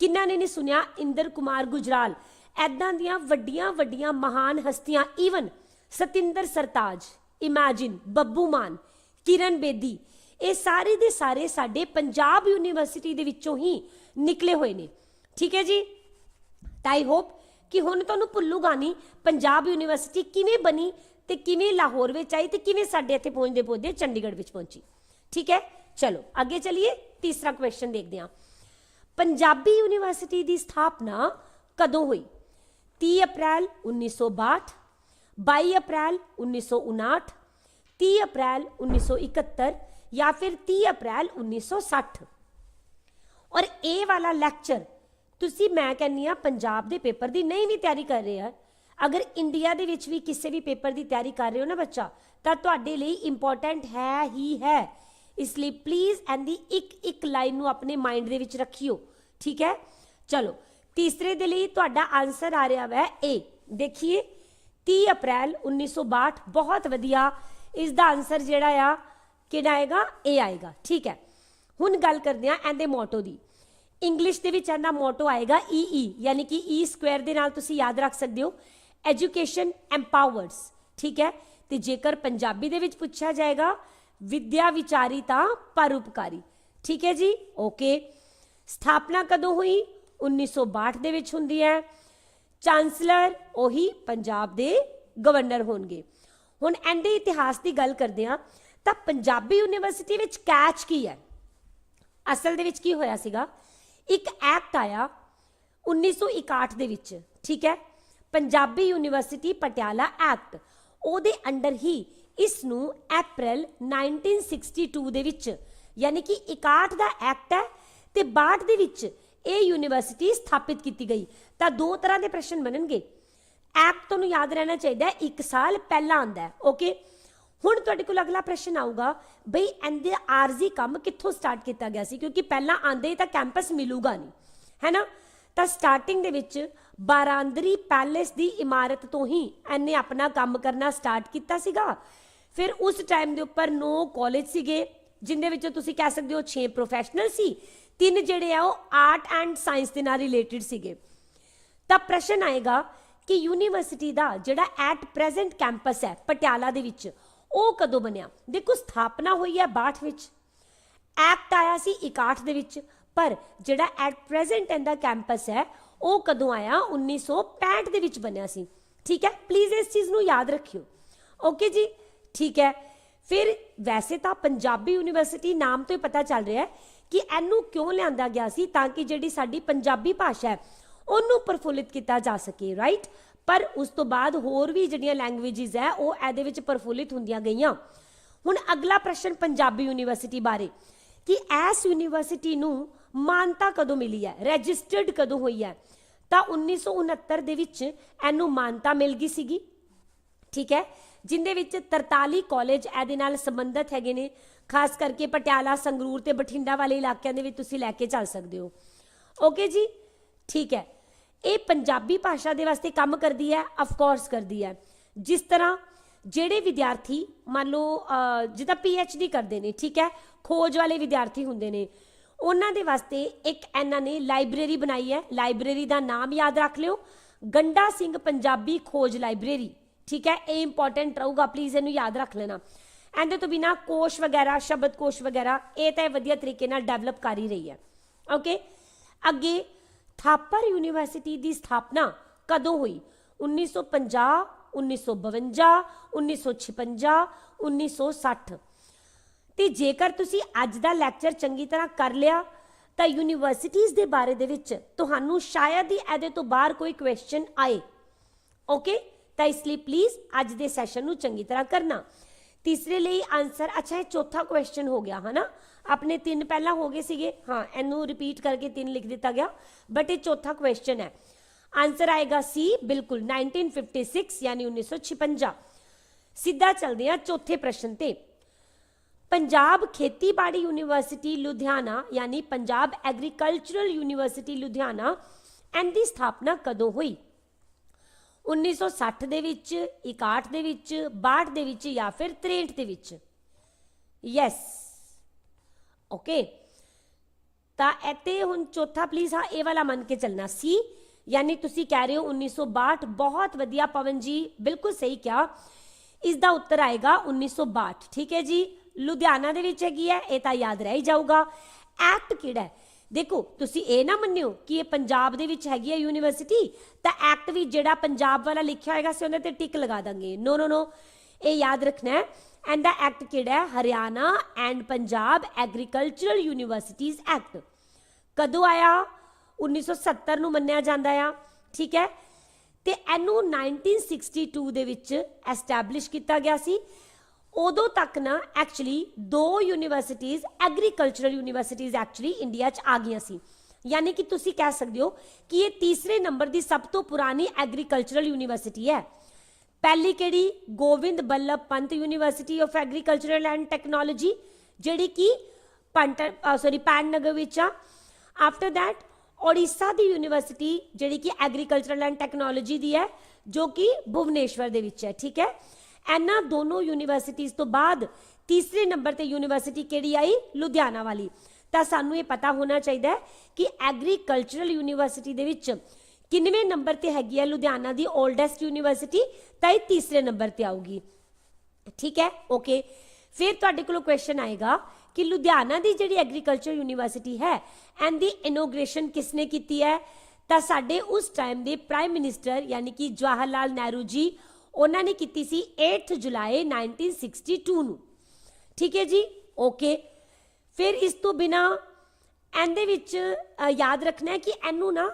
ਕਿੰਨਾ ਨੇ ਨਹੀਂ ਸੁਣਿਆ? ਇੰਦਰ ਕੁਮਾਰ ਗੁਜਰਾਲ। ਐਦਾਂ ਦੀਆਂ ਵੱਡੀਆਂ ਵੱਡੀਆਂ, ਮਹਾਨ ਹਸਤੀਆਂ ਈਵਨ ਸਤਿੰਦਰ ਸਰਤਾਜ ਇਮੇਜਿਨ ਬੱਬੂ ਮਾਨ, ਕਿਰਨ ਬੇਦੀ, ਇਹ ਸਾਰੇ ਦੇ ਸਾਰੇ ਸਾਡੇ ਪੰਜਾਬ ਯੂਨੀਵਰਸਿਟੀ ਦੇ ਵਿੱਚੋਂ ਹੀ ਨਿਕਲੇ ਹੋਏ ਨੇ। ਠੀਕ ਹੈ ਜੀ? ਤਾਂ ਆਈ ਹੋਪ ਕਿ ਹੁਣ ਤੁਹਾਨੂੰ ਭੁੱਲੂਗਾ ਨਹੀਂ ਪੰਜਾਬ ਯੂਨੀਵਰਸਿਟੀ ਕਿਵੇਂ ਬਣੀ ਤੇ ਕਿਵੇਂ ਲਾਹੌਰ ਵਿੱਚ ਆਈ ਤੇ ਕਿਵੇਂ ਸਾਡੇ ਇੱਥੇ ਪਹੁੰਚਦੇ ਪਹੁੰਚਦੇ ਚੰਡੀਗੜ੍ਹ ਵਿੱਚ ਪਹੁੰਚੀ। ਠੀਕ ਹੈ? ਚਲੋ, ਅੱਗੇ ਚਲਿਏ, ਤੀਸਰਾ ਕੁਐਸਚਨ ਦੇਖਦੇ ਹਾਂ। ਪੰਜਾਬੀ ਯੂਨੀਵਰਸਿਟੀ ਦੀ ਸਥਾਪਨਾ ਕਦੋਂ ਹੋਈ? 30 ਅਪ੍ਰੈਲ 1962 22 ਅਪ੍ਰੈਲ 1959 30 ਅਪ੍ਰੈਲ 1971 ਜਾਂ ਫਿਰ 30 ਅਪ੍ਰੈਲ 1960 ਔਰ ਇਹ ਵਾਲਾ ਲੈਕਚਰ ਤੁਸੀਂ ਮੈਂ ਕਹਿੰਨੀ ਆ ਪੰਜਾਬ ਦੇ ਪੇਪਰ ਦੀ ਨਹੀਂ ਵੀ ਤਿਆਰੀ ਕਰ ਰਹੇ ਆ। ਅਗਰ ਇੰਡੀਆ ਦੇ ਵਿੱਚ ਵੀ ਕਿਸੇ ਵੀ ਪੇਪਰ ਦੀ ਤਿਆਰੀ ਕਰ ਰਹੇ ਹੋ ਨਾ ਬੱਚਾ, ਤਾਂ ਤੁਹਾਡੇ ਲਈ ਇੰਪੋਰਟੈਂਟ ਹੈ ਹੀ ਹੈ। ਇਸ ਲਈ ਪਲੀਜ਼ ਐਂਦੀ ਇੱਕ ਇੱਕ ਲਾਈਨ ਨੂੰ ਆਪਣੇ ਮਾਈਂਡ ਦੇ ਵਿੱਚ ਰੱਖਿਓ, ਠੀਕ ਹੈ? ਚਲੋ, ਤੀਸਰੇ ਦੇ ਲਈ ਤੁਹਾਡਾ ਆਨਸਰ ਆ ਰਿਹਾ ਹੈ ਏ ਦੇਖੀਏ 30 ਅਪ੍ਰੈਲ 1962 ਬਹੁਤ ਵਧੀਆ। ਇਸ ਦਾ ਆਨਸਰ ਜਿਹੜਾ ਆ, ਕਿਹੜਾ ਆਏਗਾ? ਏ ਆਏਗਾ, ਠੀਕ ਹੈ? ਹੁਣ ਗੱਲ ਕਰਦੇ ਹਾਂ ਇਹਦੇ ਮੋਟੋ ਦੀ। ਇੰਗਲਿਸ਼ ਦੇ ਵਿੱਚ ਇਹਦਾ ਮੋਟੋ ਆਏਗਾ ਈਈ ਯਾਨੀ ਕਿ e ਈ ਸਕੁਅਰ ਦੇ ਨਾਲ ਤੁਸੀਂ ਯਾਦ ਰੱਖ ਸਕਦੇ ਹੋ। ਐਜੂਕੇਸ਼ਨ ਐਮਪਾਵਰਸ ਠੀਕ ਹੈ? ਤੇ ਜੇਕਰ ਪੰਜਾਬੀ ਦੇ ਵਿੱਚ ਪੁੱਛਿਆ ਜਾਏਗਾ, ਵਿਦਿਆ ਵਿਚਾਰੀ ਤਾਂ ਪਰਉਪਕਾਰੀ, ਠੀਕ ਹੈ ਜੀ? ਓਕੇ ਸਥਾਪਨਾ ਕਦੋਂ ਹੋਈ? 1962 ਦੇ ਵਿੱਚ ਹੁੰਦੀ ਹੈ। ਚਾਂਸਲਰ ਉਹੀ ਪੰਜਾਬ ਦੇ ਗਵਰਨਰ ਹੋਣਗੇ। ਹੁਣ ਇਹਦੇ ਇਤਿਹਾਸ ਦੀ ਗੱਲ ਕਰਦੇ ਹਾਂ, ਤਾਂ ਪੰਜਾਬੀ ਯੂਨੀਵਰਸਿਟੀ ਵਿੱਚ ਕੈਚ ਕੀ ਹੈ? ਅਸਲ ਦੇ ਵਿੱਚ ਕੀ ਹੋਇਆ ਸੀਗਾ? ਇੱਕ ਐਕਟ ਆਇਆ 1961 ਦੇ ਵਿੱਚ, ਠੀਕ ਹੈ? Punjabi university Patiala act. ਉਹਦੇ ਅੰਡਰ ਹੀ ਇਸ ਨੂੰ April 1962 ਦੇ ਵਿੱਚ, ਯਾਨੀ ਕਿ 61 ਦਾ ਐਕਟ ਹੈ ਤੇ 62 ਦੇ ਵਿੱਚ ਇਹ ਯੂਨੀਵਰਸਿਟੀ ਸਥਾਪਿਤ ਕੀਤੀ ਗਈ। ਤਾਂ ਦੋ ਤਰ੍ਹਾਂ ਦੇ ਪ੍ਰਸ਼ਨ ਬਣਨਗੇ। ਐਕਟ ਤੁਹਾਨੂੰ ਯਾਦ ਰਹਿਣਾ ਚਾਹੀਦਾ ਇੱਕ ਸਾਲ ਪਹਿਲਾਂ ਆਂਦਾ ਹੈ ਓਕੇ ਹੁਣ ਤੁਹਾਡੇ ਕੋਲ ਅਗਲਾ ਪ੍ਰਸ਼ਨ ਆਊਗਾ, ਬਈ ਇਹਦੇ ਆਰਜ਼ੀ ਕੰਮ ਕਿੱਥੋਂ ਸਟਾਰਟ ਕੀਤਾ ਗਿਆ ਸੀ? ਕਿਉਂਕਿ ਪਹਿਲਾਂ ਆਂਦੇ ਹੀ ਤਾਂ ਕੈਂਪਸ ਮਿਲੂਗਾ ਨਹੀਂ, ਹੈਨਾ? ਤਾਂ ਸਟਾਰਟਿੰਗ ਦੇ ਵਿੱਚ ਬਾਰਾਂਦਰੀ ਪੈਲੇਸ ਦੀ ਇਮਾਰਤ ਤੋਂ ਹੀ ਇਹਨੇ ਆਪਣਾ ਕੰਮ ਕਰਨਾ ਸਟਾਰਟ ਕੀਤਾ ਸੀਗਾ। ਫਿਰ ਉਸ ਟਾਈਮ ਦੇ ਉੱਪਰ ਨੌ ਕਾਲਜ ਸੀਗੇ, ਜਿੰਦੇ ਵਿੱਚੋਂ ਤੁਸੀਂ ਕਹਿ ਸਕਦੇ ਹੋ 6 ਪ੍ਰੋਫੈਸ਼ਨਲ ਸੀ, ਤਿੰਨ ਜਿਹੜੇ ਆ ਉਹ ਆਰਟ ਐਂਡ ਸਾਇੰਸ ਦੇ ਨਾਲ ਰਿਲੇਟਡ ਸੀਗੇ। ਤਾਂ ਪ੍ਰਸ਼ਨ ਆਏਗਾ ਕਿ ਯੂਨੀਵਰਸਿਟੀ ਦਾ ਜਿਹੜਾ ਐਟ ਪ੍ਰੈਜ਼ੈਂਟ ਕੈਂਪਸ ਹੈ, ਪਟਿਆਲਾ ਦੇ ਵਿੱਚ ਉਹ ਕਦੋਂ ਬਣਿਆ? ਦੇਖੋ, ਸਥਾਪਨਾ ਹੋਈ ਹੈ 62 ਵਿੱਚ। ਐਕਟ ਆਇਆ ਸੀ 61 ਦੇ ਵਿੱਚ। ਪਰ ਜਿਹੜਾ ਐਟ ਪ੍ਰੈਜ਼ੈਂਟ ਇਹਦਾ ਕੈਂਪਸ ਹੈ, ਉਹ ਕਦੋਂ ਆਇਆ? 1965 ਦੇ ਵਿੱਚ ਬਣਿਆ ਸੀ। ਠੀਕ ਹੈ? ਪਲੀਜ਼ ਇਸ ਚੀਜ਼ ਨੂੰ ਯਾਦ ਰੱਖਿਓ। ਓਕੇ ਜੀ? ਠੀਕ ਹੈ। ਫਿਰ ਵੈਸੇ ਤਾਂ ਪੰਜਾਬੀ ਯੂਨੀਵਰਸਿਟੀ ਨਾਮ ਤੋਂ ਹੀ ਪਤਾ ਚੱਲ ਰਿਹਾ ਹੈ ਕਿ ਇਹਨੂੰ ਕਿਉਂ ਲਿਆਂਦਾ ਗਿਆ ਸੀ ਤਾਂ ਕਿ ਜਿਹੜੀ ਸਾਡੀ ਪੰਜਾਬੀ ਭਾਸ਼ਾ ਹੈ, ਉਹਨੂੰ ਪ੍ਰਫੁੱਲਿਤ ਕੀਤਾ ਜਾ ਸਕੇ ਰਾਈਟ ਪਰ ਉਸ ਤੋਂ ਬਾਅਦ ਹੋਰ ਵੀ ਜਿਹੜੀਆਂ ਲੈਂਗੁਏਜਸ ਹੈ, ਉਹ ਇਹਦੇ ਵਿੱਚ ਪ੍ਰਫੁੱਲਿਤ ਹੁੰਦੀਆਂ ਗਈਆਂ। ਹੁਣ ਅਗਲਾ ਪ੍ਰਸ਼ਨ ਪੰਜਾਬੀ ਯੂਨੀਵਰਸਿਟੀ ਬਾਰੇ। ਕਿ ਐਸ ਯੂਨੀਵਰਸਿਟੀ ਨੂੰ ਮਾਨਤਾ ਕਦੋਂ ਮਿਲੀ ਹੈ? ਰਜਿਸਟਰਡ ਕਦੋਂ ਹੋਈ ਹੈ? ਤਾਂ 1969 ਦੇ ਵਿੱਚ ਇਹਨੂੰ ਮਾਨਤਾ ਮਿਲ ਗਈ ਸੀਗੀ। ਠੀਕ ਹੈ? ਜਿੰਦੇ ਵਿੱਚ 43 ਕਾਲਜ ਇਹਦੇ ਨਾਲ ਸੰਬੰਧਿਤ ਹੈਗੇ ਨੇ। ਖਾਸ ਕਰਕੇ ਪਟਿਆਲਾ, ਸੰਗਰੂਰ ਤੇ ਬਠਿੰਡਾ ਵਾਲੇ ਇਲਾਕਿਆਂ ਦੇ ਵਿੱਚ ਤੁਸੀਂ ਲੈ ਕੇ ਚੱਲ ਸਕਦੇ ਹੋ। ਓਕੇ ਜੀ? ਠੀਕ ਹੈ। ਇਹ ਪੰਜਾਬੀ ਭਾਸ਼ਾ ਦੇ ਵਾਸਤੇ ਕੰਮ ਕਰਦੀ ਹੈ ਆਫ ਕੋਰਸ ਕਰਦੀ ਹੈ। ਜਿਸ ਤਰ੍ਹਾਂ ਜਿਹੜੇ ਵਿਦਿਆਰਥੀ, ਮੰਨ ਲਓ ਪੀ ਜਿੱਦਾਂ ਡੀ ਕਰਦੇ ਨੇ, ਠੀਕ ਹੈ, ਖੋਜ ਵਾਲੇ ਵਿਦਿਆਰਥੀ ਹੁੰਦੇ ਨੇ, ਉਹਨਾਂ ਦੇ ਵਾਸਤੇ ਇੱਕ ਇਹਨਾਂ ਨੇ ਲਾਇਬ੍ਰੇਰੀ ਬਣਾਈ ਹੈ। ਲਾਇਬ੍ਰੇਰੀ ਦਾ ਨਾਮ ਯਾਦ ਰੱਖ ਲਿਓ। ਗੰਡਾ ਸਿੰਘ ਪੰਜਾਬੀ ਖੋਜ ਲਾਇਬ੍ਰੇਰੀ, ਠੀਕ ਹੈ, ਇਹ ਇੰਪੋਰਟੈਂਟ ਰਹੂਗਾ ਪਲੀਜ਼ ਇਹਨੂੰ ਯਾਦ ਰੱਖ ਲੈਣਾ। ਇਹਦੇ ਤੋਂ ਬਿਨਾ ਕੋਸ਼ ਵਗੈਰਾ, ਸ਼ਬਦ ਕੋਸ਼ ਵਗੈਰਾ, ਇਹ ਤਾਂ ਇਹ ਵਧੀਆ ਤਰੀਕੇ ਨਾਲ ਡਿਵੈਲਪ ਕਰ ਹੀ ਰਹੀ ਹੈ। ਓਕੇ ਅੱਗੇ ਥਾਪਰ ਯੂਨੀਵਰਸਿਟੀ ਦੀ ਸਥਾਪਨਾ ਕਦੋਂ ਹੋਈ? 1950 1952 1956 1960 ਤੇ ਜੇਕਰ ਤੁਸੀਂ ਅੱਜ ਦਾ ਲੈਕਚਰ ਚੰਗੀ ਤਰ੍ਹਾਂ ਕਰ ਲਿਆ, ਤਾਂ ਯੂਨੀਵਰਸਿਟੀਆਂ ਦੇ ਬਾਰੇ ਦੇ ਵਿੱਚ ਤੁਹਾਨੂੰ ਸ਼ਾਇਦ ਹੀ ਇਹਦੇ ਤੋਂ ਬਾਹਰ ਕੋਈ ਕੁਐਸਚਨ ਆਏ। ਓਕੇ ਤਾਂ ਇਸ ਲਈ ਪਲੀਜ਼ ਅੱਜ ਦੇ ਸੈਸ਼ਨ ਨੂੰ ਚੰਗੀ ਤਰ੍ਹਾਂ ਕਰਨਾ। ਤੀਸਰੇ ਲਈ ਆਨਸਰ ਅੱਛਾ, ਇਹ ਚੌਥਾ ਕੁਐਸਚਨ ਹੋ ਗਿਆ, ਹਨਾ? ਆਪਣੇ ਤਿੰਨ ਪਹਿਲਾਂ ਹੋ ਗਏ ਸੀਗੇ। ਹਾਂ, ਇਹਨੂੰ ਰਿਪੀਟ ਕਰਕੇ ਤਿੰਨ ਲਿਖ ਦਿੱਤਾ ਗਿਆ। ਬਟ ਇਹ ਚੌਥਾ ਕੁਐਸਚਨ ਹੈ। ਆਨਸਰ ਆਏਗਾ ਸੀ, ਬਿਲਕੁਲ 1956 ਯਾਨੀ 1956 ਸਿੱਧਾ ਚੱਲਦੇ ਹਾਂ ਚੌਥੇ ਪ੍ਰਸ਼ਨ ਤੇ। ਪੰਜਾਬ ਖੇਤੀਬਾੜੀ ਯੂਨੀਵਰਸਿਟੀ ਲੁਧਿਆਣਾ ਯਾਨੀ ਪੰਜਾਬ ਐਗਰੀਕਲਚਰਲ ਯੂਨੀਵਰਸਿਟੀ ਲੁਧਿਆਣਾ, ਇਹਦੀ ਸਥਾਪਨਾ ਕਦੋਂ ਹੋਈ? 1960 ਦੇ ਵਿੱਚ 61 ਦੇ ਵਿੱਚ 62 ਦੇ ਵਿੱਚ ਜਾਂ ਫਿਰ 63 ਦੇ ਵਿੱਚ? ਯੈਸ ਓਕੇ ਤਾਂ ਇੱਥੇ ਹੁਣ ਚੌਥਾ ਪਲੀਜ਼ ਹਾਂ, ਇਹ ਵਾਲਾ ਮੰਨ ਕੇ ਚੱਲਣਾ ਸੀ। ਯਾਨੀ ਤੁਸੀਂ ਕਹਿ ਰਹੇ ਹੋ 1962 ਬਹੁਤ ਵਧੀਆ ਪਵਨ ਜੀ, ਬਿਲਕੁਲ ਸਹੀ ਕਿਹਾ। ਇਸ ਦਾ ਉੱਤਰ ਆਏਗਾ 1962 ਠੀਕ ਹੈ ਜੀ? ਲੁਧਿਆਣਾ ਦੇ ਵਿੱਚ ਹੈਗੀ ਹੈ, ਇਹ ਤਾਂ ਯਾਦ ਰਹਿ ਹੀ ਜਾਊਗਾ। ਐਕਟ ਕਿਹੜਾ ਹੈ? ਦੇਖੋ, ਤੁਸੀਂ ਇਹ ਨਾ ਮੰਨਿਓ ਕਿ ਇਹ ਪੰਜਾਬ ਦੇ ਵਿੱਚ ਹੈਗੀ ਹੈ ਯੂਨੀਵਰਸਿਟੀ, ਤਾਂ ਐਕਟ ਵੀ ਜਿਹੜਾ ਪੰਜਾਬ ਵਾਲਾ ਲਿਖਿਆ ਹੋਏਗਾ ਸੀ ਉਹਦੇ ਤੇ ਟਿਕ ਲਗਾ ਦਾਂਗੇ। ਨੋ ਨੋ ਨੋ ਇਹ ਯਾਦ ਰੱਖਣਾ ਹੈ। ਐਂਡ ਦਾ ਐਕਟ ਕਿਹੜਾ ਹੈ Haryana and Punjab agricultural universities act ਕਦੋਂ ਆਇਆ? 1970 ਨੂੰ ਮੰਨਿਆ ਜਾਂਦਾ ਆ, ਠੀਕ ਹੈ? ਤੇ ਇਹਨੂੰ 1962 ਦੇ ਵਿੱਚ ਐਸਟੈਬਲਿਸ਼ ਕੀਤਾ ਗਿਆ ਸੀ। ਉਦੋਂ ਤੱਕ ਨਾ ਐਕਚੁਅਲੀ ਦੋ universities agricultural universities actually India 'ਚ ਆ ਗਈਆਂ ਸੀ। ਯਾਨੀ ਕਿ ਤੁਸੀਂ ਕਹਿ ਸਕਦੇ ਹੋ ਕਿ ਇਹ ਤੀਸਰੇ ਨੰਬਰ ਦੀ ਸਭ ਤੋਂ ਪੁਰਾਣੀ ਐਗਰੀਕਲਚਰਲ ਯੂਨੀਵਰਸਿਟੀ ਹੈ। ਪਹਿਲੀ ਕਿਹੜੀ? Govind Ballabh Pant university of agricultural and technology ਜਿਹੜੀ ਕਿ ਪੰਟ ਸੌਰੀ ਪੈਨਨਗਰ ਵਿੱਚ ਆ। ਆਫਟਰ ਥੈਟ ਓਡੀਸ਼ਾ ਦੀ ਯੂਨੀਵਰਸਿਟੀ, ਜਿਹੜੀ ਕਿ ਐਗਰੀਕਲਚਰਲ ਐਂਡ ਟੈਕਨੋਲੋਜੀ ਦੀ ਹੈ, ਜੋ ਕਿ ਭੁਵਨੇਸ਼ਵਰ ਦੇ ਵਿੱਚ ਹੈ, ਠੀਕ ਹੈ? ਇਹਨਾਂ ਦੋਨੋਂ ਯੂਨੀਵਰਸਿਟੀਜ਼ ਤੋਂ ਬਾਅਦ ਤੀਸਰੇ ਨੰਬਰ ਤੇ ਯੂਨੀਵਰਸਿਟੀ ਕਿਹੜੀ ਆਈ? ਲੁਧਿਆਣਾ ਵਾਲੀ। ਤਾਂ ਸਾਨੂੰ ਇਹ ਪਤਾ ਹੋਣਾ ਚਾਹੀਦਾ ਹੈ ਕਿ ਐਗਰੀਕਲਚਰਲ ਯੂਨੀਵਰਸਿਟੀ ਦੇ ਵਿੱਚ ਕਿੰਨਵੇਂ ਨੰਬਰ ਤੇ ਹੈਗੀ ਹੈ ਲੁਧਿਆਣਾ ਦੀ 올ਡੈਸਟ ਯੂਨੀਵਰਸਿਟੀ ਤਾਂ ਇਹ ਤੀਸਰੇ ਨੰਬਰ ਤੇ ਆਊਗੀ। ਠੀਕ ਹੈ? ਓਕੇ ਫਿਰ ਤੁਹਾਡੇ ਕੋਲੋਂ ਕੁਐਸਚਨ ਆਏਗਾ ਕਿ ਲੁਧਿਆਣਾ ਦੀ ਜਿਹੜੀ ਐਗਰੀਕਲਚਰ ਯੂਨੀਵਰਸਿਟੀ ਹੈ ਇਹਦੀ ਇਨੋਗ੍ਰੇਸ਼ਨ ਕਿਸਨੇ ਕੀਤੀ ਹੈ? ਤਾਂ ਸਾਡੇ ਉਸ ਟਾਈਮ ਦੇ ਪ੍ਰਾਈਮ ਮਿਨਿਸਟਰ ਯਾਨੀ ਕਿ ਜਵਾਹਰ ਲਾਲ ਨਹਿਰੂ ਜੀ, ਉਹਨਾਂ ਨੇ ਕੀਤੀ ਸੀ 8 ਜੁਲਾਈ 1962 ਨੂੰ। ਠੀਕ ਹੈ ਜੀ? ਓਕੇ ਫਿਰ ਇਸ ਤੋਂ ਬਿਨਾ ਇਹਦੇ ਵਿੱਚ ਯਾਦ ਰੱਖਣਾ ਹੈ ਕਿ ਇਹਨੂੰ ਨਾ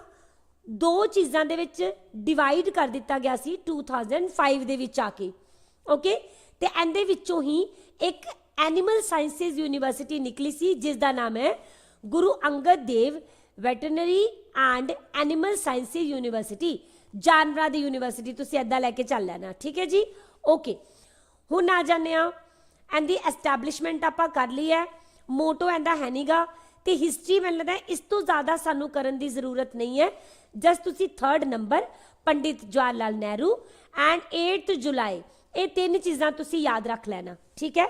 ਦੋ ਚੀਜ਼ਾਂ ਦੇ ਵਿੱਚ ਡਿਵਾਈਡ ਕਰ ਦਿੱਤਾ ਗਿਆ ਸੀ 2005 ਦੇ ਵਿੱਚ ਆ ਕੇ ਓਕੇ ਤੇ ਇਹਦੇ ਵਿੱਚੋਂ ਹੀ ਇੱਕ ਐਨੀਮਲ ਸਾਇੰਸਿਸ ਯੂਨੀਵਰਸਿਟੀ ਨਿਕਲੀ ਸੀ, ਜਿਸ ਦਾ ਨਾਮ ਹੈ Guru Angad Dev veterinary and animal sciences university ਜਾਨਵਰਾਂ ਦੀ ਯੂਨੀਵਰਸਿਟੀ ਤੁਸੀਂ ਐਦਾਂ ਲੈ ਕੇ ਚੱਲ ਲੈਣਾ, ਠੀਕ ਹੈ ਜੀ? ਓਕੇ ਹੁਣ ਆ ਜਾਂਦੇ ਆ ਇਹਦੀ ਐਸਟੈਬਲਿਸ਼ਮੈਂਟ ਆਪਾਂ ਕਰ ਲਈ ਹੈ। ਮੋਟੋ ਇਹਦਾ ਹੈ ਨੀਗਾ। ਤੇ ਹਿਸਟਰੀ ਮੈਨੂੰ ਲੱਗਦਾ ਇਸ ਤੋਂ ਜ਼ਿਆਦਾ ਸਾਨੂੰ ਕਰਨ ਦੀ ਜ਼ਰੂਰਤ ਨਹੀਂ ਹੈ। ਜਸਟ ਤੁਸੀਂ 3rd number Pandit Jawahar Lal Nehru and 8th July. ਇਹ ਤਿੰਨ ਚੀਜ਼ਾਂ ਤੁਸੀਂ ਯਾਦ ਰੱਖ ਲੈਣਾ, ਠੀਕ ਹੈ?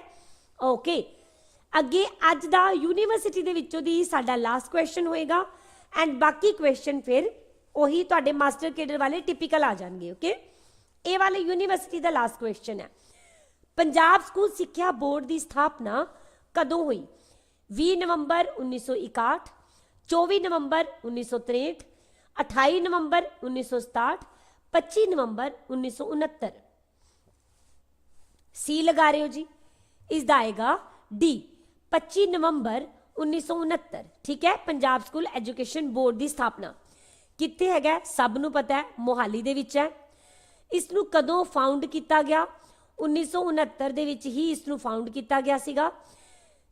ਓਕੇ ਅੱਗੇ ਅੱਜ ਦਾ ਯੂਨੀਵਰਸਿਟੀ ਦੇ ਵਿੱਚੋਂ ਦੀ ਸਾਡਾ ਲਾਸਟ ਕੁਐਸਚਨ ਹੋਏਗਾ ਐਂਡ ਬਾਕੀ ਕੁਐਸਚਨ ਫਿਰ ਉਹੀ ਤੁਹਾਡੇ ਮਾਸਟਰ ਕੇਡਰ ਵਾਲੇ ਟਿਪੀਕਲ ਆ ਜਾਣਗੇ ਓਕੇ ਇਹ ਵਾਲੇ ਯੂਨੀਵਰਸਿਟੀ ਦਾ ਲਾਸਟ ਕੁਐਸਚਨ ਹੈ। ਪੰਜਾਬ ਸਕੂਲ ਸਿੱਖਿਆ ਬੋਰਡ ਦੀ ਸਥਾਪਨਾ ਕਦੋਂ ਹੋਈ? 20 ਨਵੰਬਰ 1961 24 ਨਵੰਬਰ 1963 28 ਨਵੰਬਰ 1967 25 ਨਵੰਬਰ 1969 ਸੀ ਲਗਾ ਰਹੇ ਹੋ ਜੀ। ਇਸ ਦਾ ਆਏਗਾ ਡੀ 25 ਨਵੰਬਰ 1969 ਠੀਕ ਹੈ? ਪੰਜਾਬ ਸਕੂਲ ਐਜੂਕੇਸ਼ਨ ਬੋਰਡ ਦੀ ਸਥਾਪਨਾ। ਕਿੱਥੇ ਹੈਗਾ? ਸਭ ਨੂੰ ਪਤਾ ਹੈ, ਮੋਹਾਲੀ ਦੇ ਵਿੱਚ ਹੈ। ਇਸ ਨੂੰ ਕਦੋਂ ਫਾਊਂਡ ਕੀਤਾ ਗਿਆ? 1969 ਦੇ ਵਿੱਚ ਹੀ ਇਸ ਨੂੰ ਫਾਊਂਡ ਕੀਤਾ ਗਿਆ ਸੀਗਾ।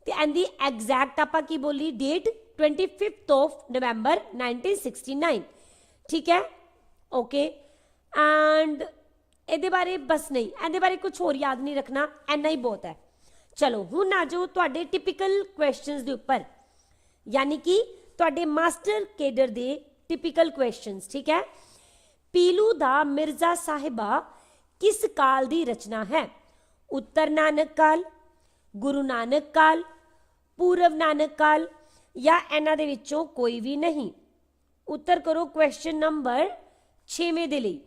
ਤੇ ਇਹਦੀ ਐਗਜ਼ੈਕਟ ਆਪਾਂ ਕੀ ਬੋਲੀ? ਡੇਟ 25th ਆਫ ਨਵੰਬਰ 1969 ਠੀਕ ਹੈ ਓਕੇ ਐਂਡ ਇਹਦੇ ਬਾਰੇ ਬਸ ਨਹੀਂ ਇਹਦੇ ਬਾਰੇ ਕੁਝ ਹੋਰ ਯਾਦ ਨਹੀਂ ਰੱਖਣਾ ਐਨਾ ਹੀ ਬਹੁਤ ਹੈ ਚਲੋ ਹੁਣ ਆ ਜਾਓ ਤੁਹਾਡੇ ਟਿਪੀਕਲ ਕੁਐਸਚਨਸ ਦੇ ਉੱਪਰ ਯਾਨੀ ਕਿ ਤੁਹਾਡੇ ਮਾਸਟਰ ਕੇਡਰ ਦੇ ਟਿਪੀਕਲ ਕੁਐਸਚਨਸ ਠੀਕ ਹੈ ਪੀਲੂ ਦਾ ਮਿਰਜ਼ਾ ਸਾਹਿਬਾ ਕਿਸ ਕਾਲ ਦੀ ਰਚਨਾ ਹੈ ਉੱਤਰ ਨਾਨਕ ਕਾਲ ਗੁਰੂ ਨਾਨਕ ਕਾਲ ਪੂਰਵ ਨਾਨਕ ਕਾਲ ਜਾਂ ਇਹਨਾਂ ਦੇ ਵਿੱਚੋਂ ਕੋਈ ਵੀ ਨਹੀਂ ਉੱਤਰ ਕਰੋ ਕੁਐਸਚਨ ਨੰਬਰ 6ਵੇਂ ਦੇ ਲਈ।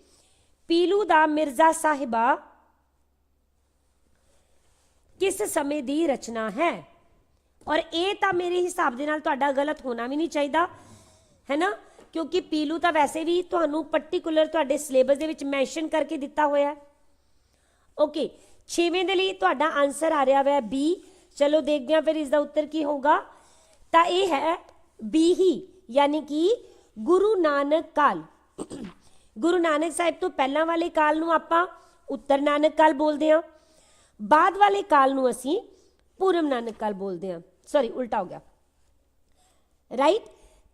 ਪੀਲੂ ਦਾ ਮਿਰਜ਼ਾ ਸਾਹਿਬਾ ਕਿਸ ਸਮੇਂ ਦੀ ਰਚਨਾ ਹੈ? ਔਰ ਇਹ ਤਾਂ ਮੇਰੇ ਹਿਸਾਬ ਦੇ ਨਾਲ ਤੁਹਾਡਾ ਗਲਤ ਹੋਣਾ ਵੀ ਨਹੀਂ ਚਾਹੀਦਾ, ਹੈ ਨਾ? ਕਿਉਂਕਿ ਪੀਲੂ ਤਾਂ ਵੈਸੇ ਵੀ ਤੁਹਾਨੂੰ ਪਾਰਟਿਕੂਲਰ ਤੁਹਾਡੇ ਸਿਲੇਬਸ ਦੇ ਵਿੱਚ ਮੈਂਸ਼ਨ ਕਰਕੇ ਦਿੱਤਾ ਹੋਇਆ ਹੈ। ਓਕੇ 6ਵੇਂ ਦੇ ਲਈ ਤੁਹਾਡਾ ਆਨਸਰ ਆ ਰਿਹਾ ਹੈ ਬੀ ਚਲੋ ਦੇਖਦੇ ਹਾਂ ਫਿਰ ਇਸ ਦਾ ਉੱਤਰ ਕੀ ਹੋਊਗਾ। ਤਾਂ ਇਹ ਹੈ ਬੀ ਹੀ, ਯਾਨੀ ਕਿ ਗੁਰੂ ਨਾਨਕ ਕਾਲ। ਗੁਰੂ ਨਾਨਕ ਸਾਹਿਬ ਤੋਂ ਪਹਿਲਾਂ ਵਾਲੇ ਕਾਲ ਨੂੰ ਆਪਾਂ ਉੱਤਰ ਨਾਨਕ ਕਾਲ ਬੋਲਦੇ ਹਾਂ। ਬਾਅਦ ਵਾਲੇ ਕਾਲ ਨੂੰ ਅਸੀਂ ਪੂਰਵ ਨਾਨਕ ਕਾਲ ਬੋਲਦੇ ਹਾਂ। ਸੌਰੀ ਉਲਟਾ ਹੋ ਗਿਆ। ਰਾਈਟ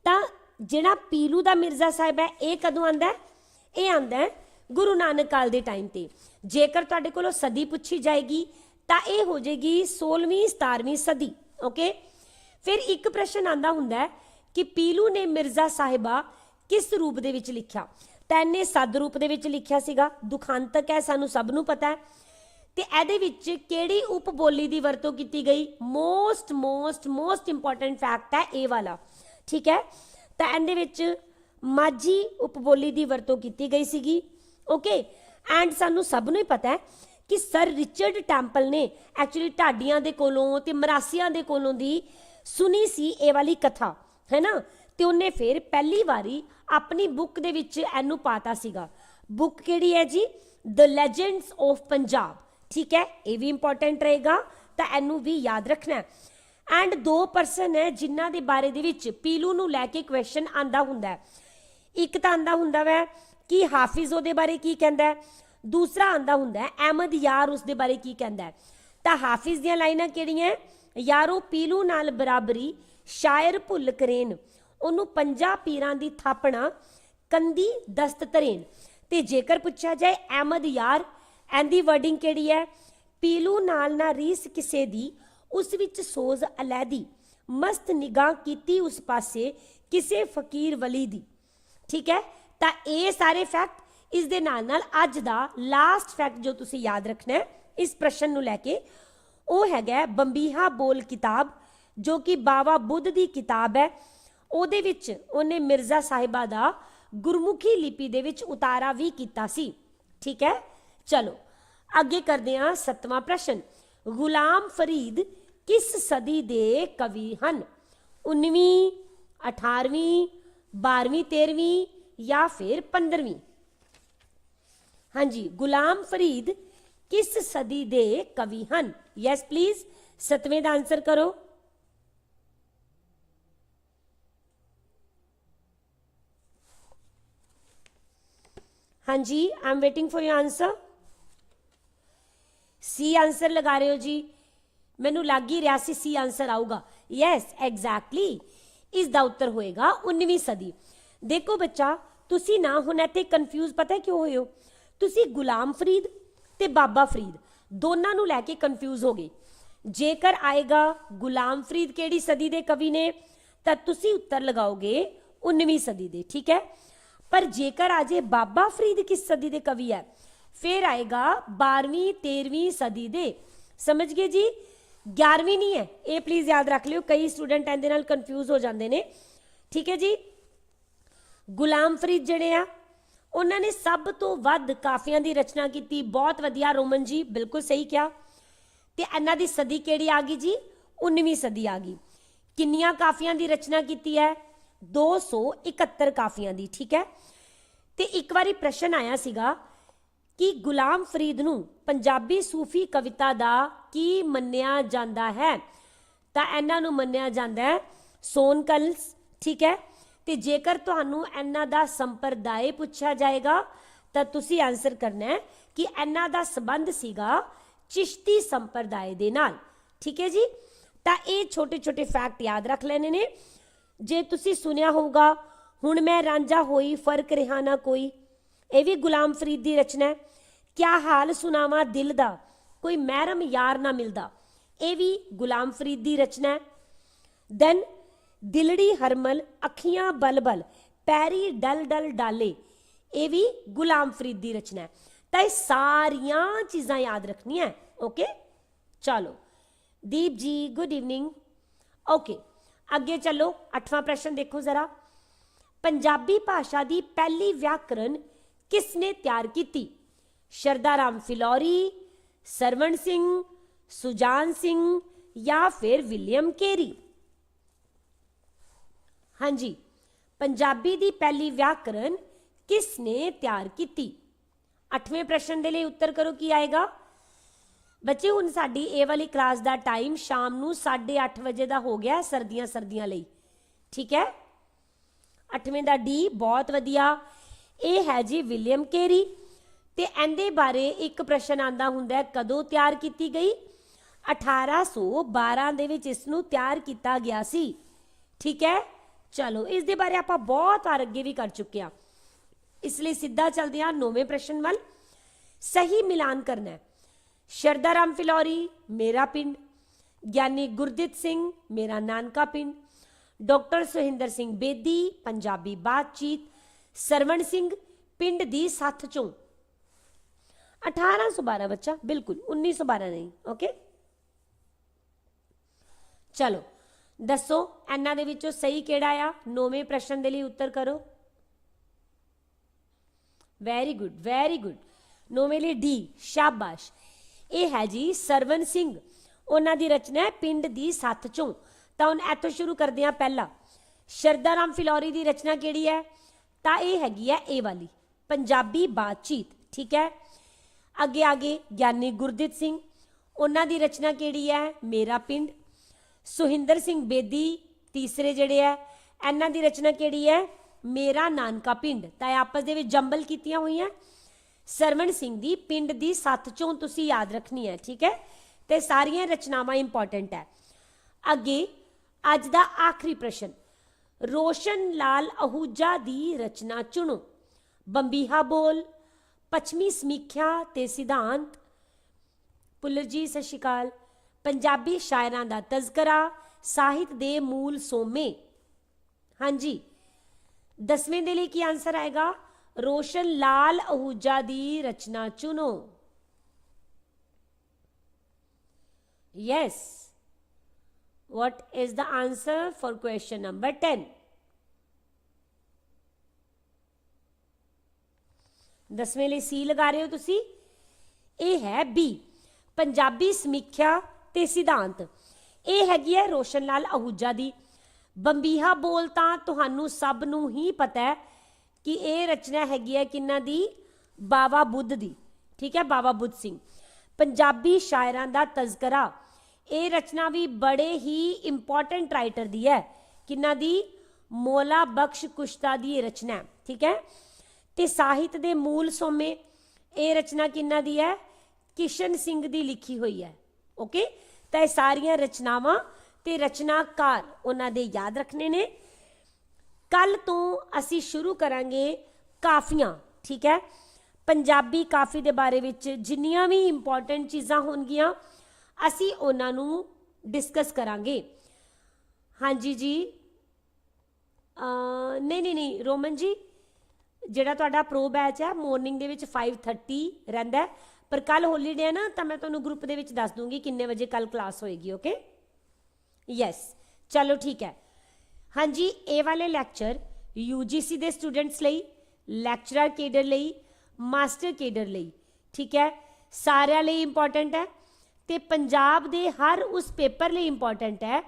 ਤਾਂ ਜਿਹੜਾ ਪੀਲੂ ਦਾ ਮਿਰਜ਼ਾ ਸਾਹਿਬ ਹੈ, ਇਹ ਕਦੋਂ ਆਂਦਾ ਹੈ? ਇਹ ਆਂਦਾ ਹੈ ਗੁਰੂ ਨਾਨਕ ਕਾਲ ਦੇ ਟਾਈਮ ਤੇ। ਜੇਕਰ ਤੁਹਾਡੇ ਕੋਲੋਂ ਸਦੀ ਪੁੱਛੀ ਜਾਏਗੀ, ਤਾਂ ਇਹ ਹੋ ਜਾਏਗੀ 16ਵੀਂ 17ਵੀਂ ਸਦੀ ਓਕੇ ਫਿਰ ਇੱਕ ਪ੍ਰਸ਼ਨ ਆਂਦਾ ਹੁੰਦਾ ਹੈ ਕਿ ਪੀਲੂ ਨੇ ਮਿਰਜ਼ਾ ਸਾਹਿਬਾ ਕਿਸ ਰੂਪ ਦੇ ਵਿੱਚ ਲਿਖਿਆ? ਤਾਂ ਇਹਨੇ ਸਦ ਰੂਪ ਦੇ ਵਿੱਚ ਲਿਖਿਆ ਸੀਗਾ। ਦੁਖਾਂਤਕ ਹੈ, ਸਾਨੂੰ ਸਭ ਨੂੰ ਪਤਾ ਹੈ। ਤੇ ਇਹਦੇ ਵਿੱਚ ਕਿਹੜੀ ਉਪਬੋਲੀ ਦੀ ਵਰਤੋਂ ਕੀਤੀ ਗਈ? Most most most important fact ਹੈ ਇਹ ਵਾਲਾ। ਠੀਕ ਹੈ? ਤਾਂ ਇਹਦੇ ਵਿੱਚ ਮਾਝੀ ਉਪਬੋਲੀ ਦੀ ਵਰਤੋਂ ਕੀਤੀ ਗਈ ਸੀਗੀ। ਓਕੇ ਐਂਡ ਸਾਨੂੰ ਸਭ ਨੂੰ ਹੀ ਪਤਾ ਹੈ ਕਿ ਸਰ ਰਿਚਰਡ ਟੈਂਪਲ ਨੇ ਐਕਚੁਅਲੀ ਢਾਡੀਆਂ ਦੇ ਕੋਲੋਂ ਤੇ ਮਰਾਸੀਆਂ ਦੇ ਕੋਲੋਂ ਦੀ ਸੁਣੀ ਸੀ ਇਹ ਵਾਲੀ ਕਥਾ। ਹੈ ਨਾ ਤੇ ਉਹਨੇ ਫਿਰ ਪਹਿਲੀ ਵਾਰੀ ਆਪਣੀ ਬੁੱਕ ਦੇ ਵਿੱਚ ਇਹਨੂੰ ਪਾਤਾ ਸੀਗਾ। ਬੁੱਕ ਕਿਹੜੀ ਹੈ ਜੀ? ਦ ਲੈਜੈਂਡਸ ਆਫ ਪੰਜਾਬ ਠੀਕ ਹੈ? ਇਹ ਵੀ ਇੰਪੋਰਟੈਂਟ ਰਹੇਗਾ, ਤਾਂ ਇਹਨੂੰ ਵੀ ਯਾਦ ਰੱਖਣਾ ਹੈ। ਐਂਡ ਦੋ ਪਰਸਨ ਹੈ ਜਿਨ੍ਹਾਂ ਦੇ ਬਾਰੇ ਦੇ ਵਿੱਚ ਪੀਲੂ ਨੂੰ ਲੈ ਕੇ ਕੁਐਸਚਨ ਆਂਦਾ ਹੁੰਦਾ ਹੈ। ਇੱਕ ਤਾਂ ਆਂਦਾ ਹੁੰਦਾ ਵੈ ਕਿ ਹਾਫਿਜ਼ ਉਹਦੇ ਬਾਰੇ ਕੀ ਕਹਿੰਦਾ ਹੈ। ਦੂਸਰਾ ਆਂਦਾ ਹੁੰਦਾ ਹੈ, ਅਹਿਮਦ ਯਾਰ ਉਸਦੇ ਬਾਰੇ ਕੀ ਕਹਿੰਦਾ ਹੈ। ਤਾਂ ਹਾਫਿਜ਼ ਦੀਆਂ ਲਾਈਨਾਂ ਕਿਹੜੀਆਂ ਹੈ? ਯਾਰੋ ਪੀਲੂ ਨਾਲ ਬਰਾਬਰੀ ਸ਼ਾਇਰ ਭੁੱਲ ਕਰੇਨ। ਉਹਨੂੰ ਪੰਜਾਂ ਪੀਰਾਂ ਦੀ ਥਾਪਣਾ, ਕੰਦੀ ਦਸਤ ਤਰੇਨ ਤੇ ਜੇਕਰ ਪੁੱਛਿਆ ਜਾਏ, ਅਹਿਮਦ ਯਾਰ ਐਂਦੀ ਵਰਡਿੰਗ ਕਿਹੜੀ ਹੈ? ਪੀਲੂ ਨਾਲ ਨਾ ਰੀਸ ਕਿਸੇ ਦੀ, ਉਸ ਵਿੱਚ ਸੋਜ਼ ਅਲੈਦੀ। ਮਸਤ ਨਿਗਾਹ ਕੀਤੀ ਉਸ ਪਾਸੇ, ਕਿਸੇ ਫਕੀਰ ਵਲੀ ਦੀ। ਠੀਕ ਹੈ? ਤਾਂ ਇਹ ਸਾਰੇ ਫੈਕਟ ਇਸ ਦੇ ਨਾਲ ਨਾਲ ਅੱਜ ਦਾ ਲਾਸਟ ਫੈਕਟ ਜੋ ਤੁਸੀਂ ਯਾਦ ਰੱਖਣਾ ਹੈ, ਇਸ ਪ੍ਰਸ਼ਨ ਨੂੰ ਲੈ ਕੇ, ਉਹ ਹੈਗਾ ਬੰਬੀਹਾ ਬੋਲ ਕਿਤਾਬ। ਜੋ ਕਿ ਬਾਵਾ ਬੁੱਧ ਦੀ ਕਿਤਾਬ ਹੈ। ਉਹਦੇ ਵਿੱਚ ਉਹਨੇ ਮਿਰਜ਼ਾ ਸਾਹਿਬਾ ਦਾ ਗੁਰਮੁਖੀ ਲਿਪੀ ਦੇ ਵਿੱਚ ਉਤਾਰਾ ਵੀ ਕੀਤਾ ਸੀ। ਠੀਕ ਹੈ? ਚਲੋ, ਅੱਗੇ ਕਰਦੇ ਹਾਂ ਸੱਤਵਾਂ ਪ੍ਰਸ਼ਨ। ਗੁਲਾਮ ਫਰੀਦ ਕਿਸ ਸਦੀ ਦੇ ਕਵੀ ਹਨ? 19ਵੀਂ 18ਵੀਂ 12ਵੀਂ 13ਵੀਂ ਜਾਂ ਫਿਰ 15ਵੀਂ ਹਾਂਜੀ, ਗੁਲਾਮ ਫਰੀਦ ਕਿਸ ਸਦੀ ਦੇ ਕਵੀ ਹਨ? ਯੈਸ ਪਲੀਜ਼ ਸਤਵੇਂ ਦਾ ਆਨਸਰ ਕਰੋ। ਹਾਂਜੀ I am waiting for your answer C answer ਲਗਾ ਰਹੇ ਹੋ ਜੀ। ਮੈਨੂੰ ਲੱਗ ਹੀ ਰਿਹਾ ਸੀ ਸੀ ਆਨਸਰ ਆਊਗਾ। ਯੈਸ ਐਗਜ਼ੈਕਟਲੀ ਇਸ ਦਾ ਉੱਤਰ ਹੋਏਗਾ 19ਵੀਂ ਸਦੀ। ਦੇਖੋ ਬੱਚਾ, ਤੁਸੀਂ ਨਾ ਹੁਣ ਇੱਥੇ ਕਨਫਿਊਜ਼ ਪਤਾ ਕਿਉਂ ਹੋਏ ਹੋ? ਤੁਸੀਂ ਗੁਲਾਮ ਫਰੀਦ ਤੇ ਬਾਬਾ ਫਰੀਦ ਦੋਨਾਂ ਨੂੰ ਲੈ ਕੇ ਕਨਫਿਊਜ਼ ਹੋ ਗਏ। ਜੇਕਰ ਆਏਗਾ ਗੁਲਾਮ ਫਰੀਦ ਕਿਹੜੀ ਸਦੀ ਦੇ ਕਵੀ ਨੇ, ਤਾਂ ਤੁਸੀਂ ਉੱਤਰ ਲਗਾਓਗੇ 19ਵੀਂ ਸਦੀ ਦੇ, ਠੀਕ ਹੈ? ਪਰ ਜੇਕਰ ਆਜੇ ਬਾਬਾ ਫਰੀਦ ਕਿਸ ਸਦੀ ਦੇ ਕਵੀ ਹੈ? ਫਿਰ ਆਏਗਾ 12ਵੀਂ 13ਵੀਂ ਸਦੀ ਦੇ। ਸਮਝ ਗਏ ਜੀ? 11ਵੀਂ ਨਹੀਂ ਹੈ। ਇਹ ਪਲੀਜ਼ ਯਾਦ ਰੱਖ ਲਿਓ, ਕਈ ਸਟੂਡੈਂਟ ਇਹਦੇ ਨਾਲ ਕਨਫਿਊਜ਼ ਹੋ ਜਾਂਦੇ ਨੇ। ਠੀਕ ਹੈ ਜੀ? ਗੁਲਾਮ ਫਰੀਦ ਜਿਹੜੇ ਆ, ਉਹਨਾਂ ਨੇ ਸਭ ਤੋਂ ਵੱਧ ਕਾਫੀਆਂ ਦੀ ਰਚਨਾ ਕੀਤੀ। ਬਹੁਤ ਵਧੀਆ, ਰੋਮਨ ਜੀ, ਬਿਲਕੁਲ ਸਹੀ ਕਿਹਾ। ਤੇ ਇਹਨਾਂ ਦੀ ਸਦੀ ਕਿਹੜੀ ਆ ਗਈ ਜੀ? 19ਵੀਂ ਸਦੀ ਆ ਗਈ। ਕਿੰਨੀਆਂ ਕਾਫੀਆਂ ਦੀ ਰਚਨਾ ਕੀਤੀ ਹੈ? 271 ਕਾਫੀਆਂ ਦੀ, ਠੀਕ ਹੈ? ਤੇ ਇੱਕ ਵਾਰੀ ਪ੍ਰਸ਼ਨ ਆਇਆ ਸੀਗਾ ਕਿ ਗੁਲਾਮ ਫਰੀਦ ਨੂੰ ਪੰਜਾਬੀ ਸੂਫੀ ਕਵਿਤਾ ਦਾ ਕੀ ਮੰਨਿਆ ਜਾਂਦਾ ਹੈ? ਤਾਂ ਇਹਨਾਂ ਨੂੰ ਮੰਨਿਆ ਜਾਂਦਾ ਹੈ ਸੋਨਕਲਸ ਠੀਕ ਹੈ? ਤੇ ਜੇਕਰ ਤੁਹਾਨੂੰ ਇਹਨਾਂ ਦਾ ਸੰਪਰਦਾਇ ਪੁੱਛਿਆ ਜਾਏਗਾ, ਤਾਂ ਤੁਸੀਂ ਆਨਸਰ ਕਰਨਾ ਹੈ ਕਿ ਇਹਨਾਂ ਦਾ ਸਬੰਧ ਸੀਗਾ ਚਿਸ਼ਤੀ ਸੰਪਰਦਾਇ ਦੇ ਨਾਲ, ਠੀਕ ਹੈ ਜੀ? ਤਾਂ ਇਹ ਛੋਟੇ ਛੋਟੇ ਫੈਕਟ ਯਾਦ ਰੱਖ ਲੈਣੇ ਨੇ। ਜੇ ਤੁਸੀਂ ਸੁਨਿਆ ਹੋਊਗਾ, ਹੁਣ ਮੈਂ ਰਾਂਝਾ ਹੋਈ, ਫ਼ਰਕ ਰਿਹਾ ਨਾ ਕੋਈ। ਇਹ ਵੀ ਗੁਲਾਮ ਫਰੀਦ ਦੀ ਰਚਨਾ ਹੈ। ਕਿਆ ਹਾਲ ਸੁਣਾਵਾਂ ਦਿਲ ਦਾ? ਕੋਈ ਮਹਿਰਮ ਯਾਰ ਨਾ ਮਿਲਦਾ। ਇਹ ਵੀ ਗੁਲਾਮ ਫਰੀਦ ਦੀ ਰਚਨਾ ਹੈ। ਦੈਨ ਦਿਲੜੀ ਹਰਮਲ, ਅੱਖੀਆਂ ਬਲਬਲ, ਪੈਰੀ ਡਲ ਡਲ ਡਾਲੇ। ਇਹ ਵੀ ਗੁਲਾਮ ਫਰੀਦ ਦੀ ਰਚਨਾ ਹੈ। ਤਾਂ ਇਹ ਸਾਰੀਆਂ ਚੀਜ਼ਾਂ ਯਾਦ ਰੱਖਣੀਆਂ ਓਕੇ ਚਲੋ। ਦੀਪ ਜੀ ਗੁੱਡ ਈਵਨਿੰਗ ਓਕੇ ਅੱਗੇ ਚੱਲੋ 8ਵਾਂ ਪ੍ਰਸ਼ਨ ਦੇਖੋ ਜ਼ਰਾ। ਪੰਜਾਬੀ ਭਾਸ਼ਾ ਦੀ ਪਹਿਲੀ ਵਿਆਕਰਨ ਕਿਸ ਨੇ ਤਿਆਰ ਕੀਤੀ? ਸ਼ਰਦਾ ਰਾਮ ਫਿਲੌਰੀ, ਸਰਵਣ ਸਿੰਘ, ਸੁਜਾਨ ਸਿੰਘ ਜਾਂ ਫਿਰ ਵਿਲੀਅਮ ਕੇਰੀ? ਹਾਂਜੀ, ਪੰਜਾਬੀ ਦੀ ਪਹਿਲੀ ਵਿਆਕਰਨ ਕਿਸ ਨੇ ਤਿਆਰ ਕੀਤੀ? 8ਵੇਂ ਪ੍ਰਸ਼ਨ ਦੇ ਲਈ ਉੱਤਰ ਕਰੋ, ਕੀ ਆਏਗਾ? ਬੱਚੇ, ਹੁਣ ਸਾਡੀ ਇਹ ਵਾਲੀ ਕਲਾਸ ਦਾ ਟਾਈਮ ਸ਼ਾਮ ਨੂੰ 8:30 ਵਜੇ ਦਾ ਹੋ ਗਿਆ ਸਰਦੀਆਂ ਸਰਦੀਆਂ ਲਈ। ਠੀਕ ਹੈ? 8ਵੇਂ ਦਾ ਡੀ ਬਹੁਤ ਵਧੀਆ। ਇਹ ਹੈ ਜੀ ਵਿਲੀਅਮ ਕੇਰੀ ਤੇ ਇਹਦੇ ਬਾਰੇ ਇੱਕ ਪ੍ਰਸ਼ਨ ਆਂਦਾ ਹੁੰਦਾ ਹੈ, ਕਦੋਂ ਤਿਆਰ ਕੀਤੀ ਗਈ? 1812 ਦੇ ਵਿੱਚ ਇਸ ਨੂੰ ਤਿਆਰ ਕੀਤਾ ਗਿਆ ਸੀ। ਠੀਕ ਹੈ? ਚਲੋ ਇਸ ਦੇ ਬਾਰੇ ਆਪਾਂ ਬਹੁਤ ਵਾਰ ਅੱਗੇ ਵੀ ਕਰ ਚੁੱਕੇ ਹਾਂ। ਇਸ ਲਈ ਸਿੱਧਾ ਚੱਲਦੇ ਹਾਂ ਨੌਵੇਂ ਪ੍ਰਸ਼ਨ ਵੱਲ। ਸਹੀ ਮਿਲਾਨ ਕਰਨਾ ਹੈ। ਸ਼ਰਦਾ ਰਾਮ ਫਿਲੌਰੀ, ਮੇਰਾ ਪਿੰਡ। ਗਿਆਨੀ ਗੁਰਦਿੱਤ ਸਿੰਘ, ਮੇਰਾ ਨਾਨਕਾ ਪਿੰਡ। ਡਾਕਟਰ ਸੁਹਿੰਦਰ ਸਿੰਘ ਬੇਦੀ, ਪੰਜਾਬੀ ਬਾਤਚੀਤ। ਸਰਵਣ ਸਿੰਘ, ਪਿੰਡ ਦੀ ਸੱਥ ਚੋਂ। 1812 ਬੱਚਾ, ਬਿਲਕੁਲ 1912 ਨਹੀਂ ਓਕੇ ਚਲੋ, ਦੱਸੋ ਇਹਨਾਂ ਦੇ ਵਿੱਚੋਂ ਸਹੀ ਕਿਹੜਾ ਆ? ਨੌਵੇਂ ਪ੍ਰਸ਼ਨ ਦੇ ਲਈ ਉੱਤਰ ਕਰੋ। ਵੈਰੀ ਗੁੱਡ ਵੈਰੀ ਗੁੱਡ ਨੌਵੇਂ ਲਈ ਡੀ ਸ਼ਾਬਾਸ਼। ਇਹ ਹੈ ਜੀ ਸਰਵਨ ਸਿੰਘ। ਉਹਨਾਂ ਦੀ ਰਚਨਾ ਹੈ ਪਿੰਡ ਦੀ ਸੱਥ ਚੋਂ। ਤਾਂ ਹੁਣ ਇੱਥੋਂ ਸ਼ੁਰੂ ਕਰਦੇ ਹਾਂ ਪਹਿਲਾ। ਸ਼ਰਦਾ ਰਾਮ ਫਿਲੌਰੀ ਦੀ ਰਚਨਾ ਕਿਹੜੀ ਹੈ? ਤਾਂ ਇਹ ਹੈਗੀ ਹੈ ਇਹ ਵਾਲੀ। ਪੰਜਾਬੀ ਬਾਤਚੀਤ, ਠੀਕ ਹੈ? ਅੱਗੇ ਆਗੇ ਗਿਆਨੀ ਗੁਰਦਿੱਤ ਸਿੰਘ। ਉਹਨਾਂ ਦੀ ਰਚਨਾ ਕਿਹੜੀ ਹੈ? ਮੇਰਾ ਪਿੰਡ। ਸੁਹਿੰਦਰ ਸਿੰਘ ਬੇਦੀ, ਤੀਸਰੇ ਜਿਹੜੇ ਹੈ, ਇਹਨਾਂ ਦੀ ਰਚਨਾ ਕਿਹੜੀ ਹੈ? ਮੇਰਾ ਨਾਨਕਾ ਪਿੰਡ। ਤਾਂ ਇਹ ਆਪਸ ਦੇ ਵਿੱਚ ਜੰਬਲ ਕੀਤੀਆਂ ਹੋਈਆਂ। ਸਰਵਣ ਸਿੰਘ ਦੀ ਪਿੰਡ ਦੀ ਸੱਤ ਚੋਂ ਤੁਸੀਂ ਯਾਦ ਰੱਖਣੀ ਹੈ, ਠੀਕ ਹੈ? ਤੇ ਸਾਰੀਆਂ ਰਚਨਾਵਾਂ ਇੰਪੋਰਟੈਂਟ ਹੈ। ਅੱਗੇ, ਅੱਜ ਦਾ ਆਖਰੀ ਪ੍ਰਸ਼ਨ। ਰੋਸ਼ਨ ਲਾਲ ਅਹੂਜਾ ਦੀ ਰਚਨਾ ਚੁਣੋ। ਬੰਬੀਹਾ ਬੋਲ, ਪੱਛਮੀ ਸਮੀਖਿਆ ਤੇ ਸਿਧਾਂਤ। ਪੁੱਲਰ ਜੀ ਸਤਿ ਸ਼੍ਰੀ ਅਕਾਲ। ਪੰਜਾਬੀ ਸ਼ਾਇਰਾਂ ਦਾ ਤਜ਼ਕਰਾ, ਸਾਹਿਤ ਦੇ ਮੂਲ ਸੋਮੇ। ਹਾਂਜੀ। ਦਸਵੇਂ ਦੇ ਲਈ ਕੀ ਆਨਸਰ ਆਏਗਾ? ਰੋਸ਼ਨ ਲਾਲ ਅਹੂਜਾ ਦੀ ਰਚਨਾ ਚੁਣੋ। Yes what is the answer for question number 10 ਦਸਵੇਂ ਲਈ ਸੀ ਲਗਾ ਰਹੇ ਹੋ ਤੁਸੀਂ? ਇਹ ਹੈ ਬੀ ਪੰਜਾਬੀ ਸਮੀਖਿਆ ਤੇ ਸਿਧਾਂਤ। ਇਹ ਹੈਗੀ ਹੈ ਰੋਸ਼ਨ ਲਾਲ ਅਹੂਜਾ ਦੀ। ਬੰਬੀਹਾ ਬੋਲ ਤਾਂ ਤੁਹਾਨੂੰ ਸਭ ਨੂੰ ਹੀ ਪਤਾ ਹੈ ਕਿ ਇਹ ਰਚਨਾ ਹੈਗੀ ਹੈ ਕਿੰਨਾ ਦੀ? ਬਾਬਾ ਬੁੱਧ ਦੀ। ਠੀਕ ਹੈ ਬਾਬਾ ਬੁੱਧ ਸਿੰਘ। ਪੰਜਾਬੀ ਸ਼ਾਇਰਾਂ ਦਾ ਤਜ਼ਕਰਾ। ਇਹ ਰਚਨਾ ਵੀ ਬੜੇ ਹੀ ਇੰਪੋਰਟੈਂਟ ਰਾਈਟਰ ਦੀ ਹੈ। ਕਿੰਨਾ ਦੀ? ਮੋਲਾ ਬਖਸ਼ ਕੁਸ਼ਤਾ ਦੀ ਇਹ ਰਚਨਾ ਠੀਕ ਹੈ? ਤੇ ਸਾਹਿਤ ਦੇ ਮੂਲ ਸੋਮੇ, ਇਹ ਰਚਨਾ ਕਿੰਨਾ ਦੀ ਹੈ? ਕਿਸ਼ਨ ਸਿੰਘ ਦੀ ਲਿਖੀ ਹੋਈ ਹੈ। ਓਕੇ ਤਾਂ ਇਹ ਸਾਰੀਆਂ ਰਚਨਾਵਾਂ ਤੇ ਰਚਨਾਕਾਰ ਉਹਨਾਂ ਦੇ ਯਾਦ ਰੱਖਣੇ ਨੇ। ਕੱਲ ਤੋਂ ਅਸੀਂ ਸ਼ੁਰੂ ਕਰਾਂਗੇ ਕਾਫੀਆਂ, ਠੀਕ ਹੈ? ਪੰਜਾਬੀ ਕਾਫੀ ਦੇ ਬਾਰੇ ਵਿੱਚ ਜਿੰਨੀਆਂ ਵੀ ਇੰਪੋਰਟੈਂਟ ਚੀਜ਼ਾਂ ਹੋਣਗੀਆਂ, ਅਸੀਂ ਉਹਨਾਂ ਨੂੰ ਡਿਸਕਸ ਕਰਾਂਗੇ। ਹਾਂਜੀ ਜੀ। ਅਹ, ਨਹੀਂ ਨਹੀਂ ਨਹੀਂ, ਰੋਮਨ ਜੀ, ਜਿਹੜਾ ਤੁਹਾਡਾ ਪ੍ਰੋ ਬੈਚ ਹੈ ਮਾਰਨਿੰਗ ਦੇ ਵਿੱਚ 5:30 ਰਹਿੰਦਾ ਪਰ ਕੱਲ ਹੌਲੀਡੇ ਹੈ ਨਾ, ਤਾਂ ਮੈਂ ਤੁਹਾਨੂੰ ਗਰੁੱਪ ਦੇ ਵਿੱਚ ਦੱਸ ਦੂੰਗੀ ਕਿੰਨੇ ਵਜੇ ਕੱਲ ਕਲਾਸ ਹੋਏਗੀ ਓਕੇ ਯੈਸ ਚਲੋ ਠੀਕ ਹੈ। ਹਾਂਜੀ, ਇਹ ਵਾਲੇ ਲੈਕਚਰ UGC ਦੇ ਸਟੂਡੈਂਟਸ ਲਈ ਲੈਕਚਰਰ ਕੇਡਰ ਲਈ ਮਾਸਟਰ ਕੇਡਰ ਲਈ, ਠੀਕ ਹੈ? ਸਾਰਿਆਂ ਲਈ ਇੰਪੋਰਟੈਂਟ ਹੈ ਤੇ ਪੰਜਾਬ ਦੇ ਹਰ ਉਸ ਪੇਪਰ ਲਈ ਇੰਪੋਰਟੈਂਟ ਹੈ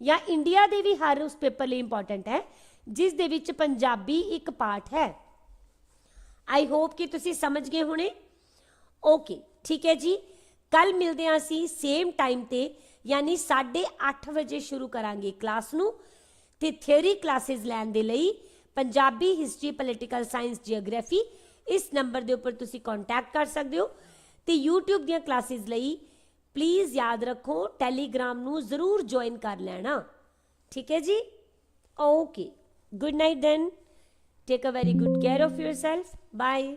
ਜਾਂ ਇੰਡੀਆ ਦੇ ਵੀ ਹਰ ਉਸ ਪੇਪਰ ਲਈ ਇੰਪੋਰਟੈਂਟ ਹੈ, ਜਿਸ ਦੇ ਵਿੱਚ ਪੰਜਾਬੀ ਇੱਕ ਪਾਰਟ ਹੈ। ਆਈ ਹੋਪ ਕਿ ਤੁਸੀਂ ਸਮਝ ਗਏ ਹੋਣੇ। ਓਕੇ ਠੀਕ ਹੈ ਜੀ। ਕੱਲ ਮਿਲਦੇ ਹਾਂ ਅਸੀਂ ਸੇਮ ਟਾਈਮ ਤੇ, ਯਾਨੀ 8:30 ਵਜੇ ਸ਼ੁਰੂ ਕਰਾਂਗੇ ਕਲਾਸ ਨੂੰ। ਤੇ ਥਿਉਰੀ ਕਲਾਸਿਸ ਲੈਣ ਦੇ ਲਈ Punjabi history political science geography ਇਸ ਨੰਬਰ ਦੇ ਉੱਪਰ ਤੁਸੀਂ ਕੰਟੈਕਟ ਕਰ ਸਕਦੇ ਹੋ ਤੇ YouTube ਦੀਆਂ ਕਲਾਸਿਸ ਲਈ ਪਲੀਜ਼ ਯਾਦ ਰੱਖੋ ਟੈਲੀਗ੍ਰਾਮ ਨੂੰ ਜ਼ਰੂਰ ਜੁਆਇਨ ਕਰ ਲੈਣਾ। ਠੀਕ ਹੈ ਜੀ? Okay good night then Take a very good care of yourself. Bye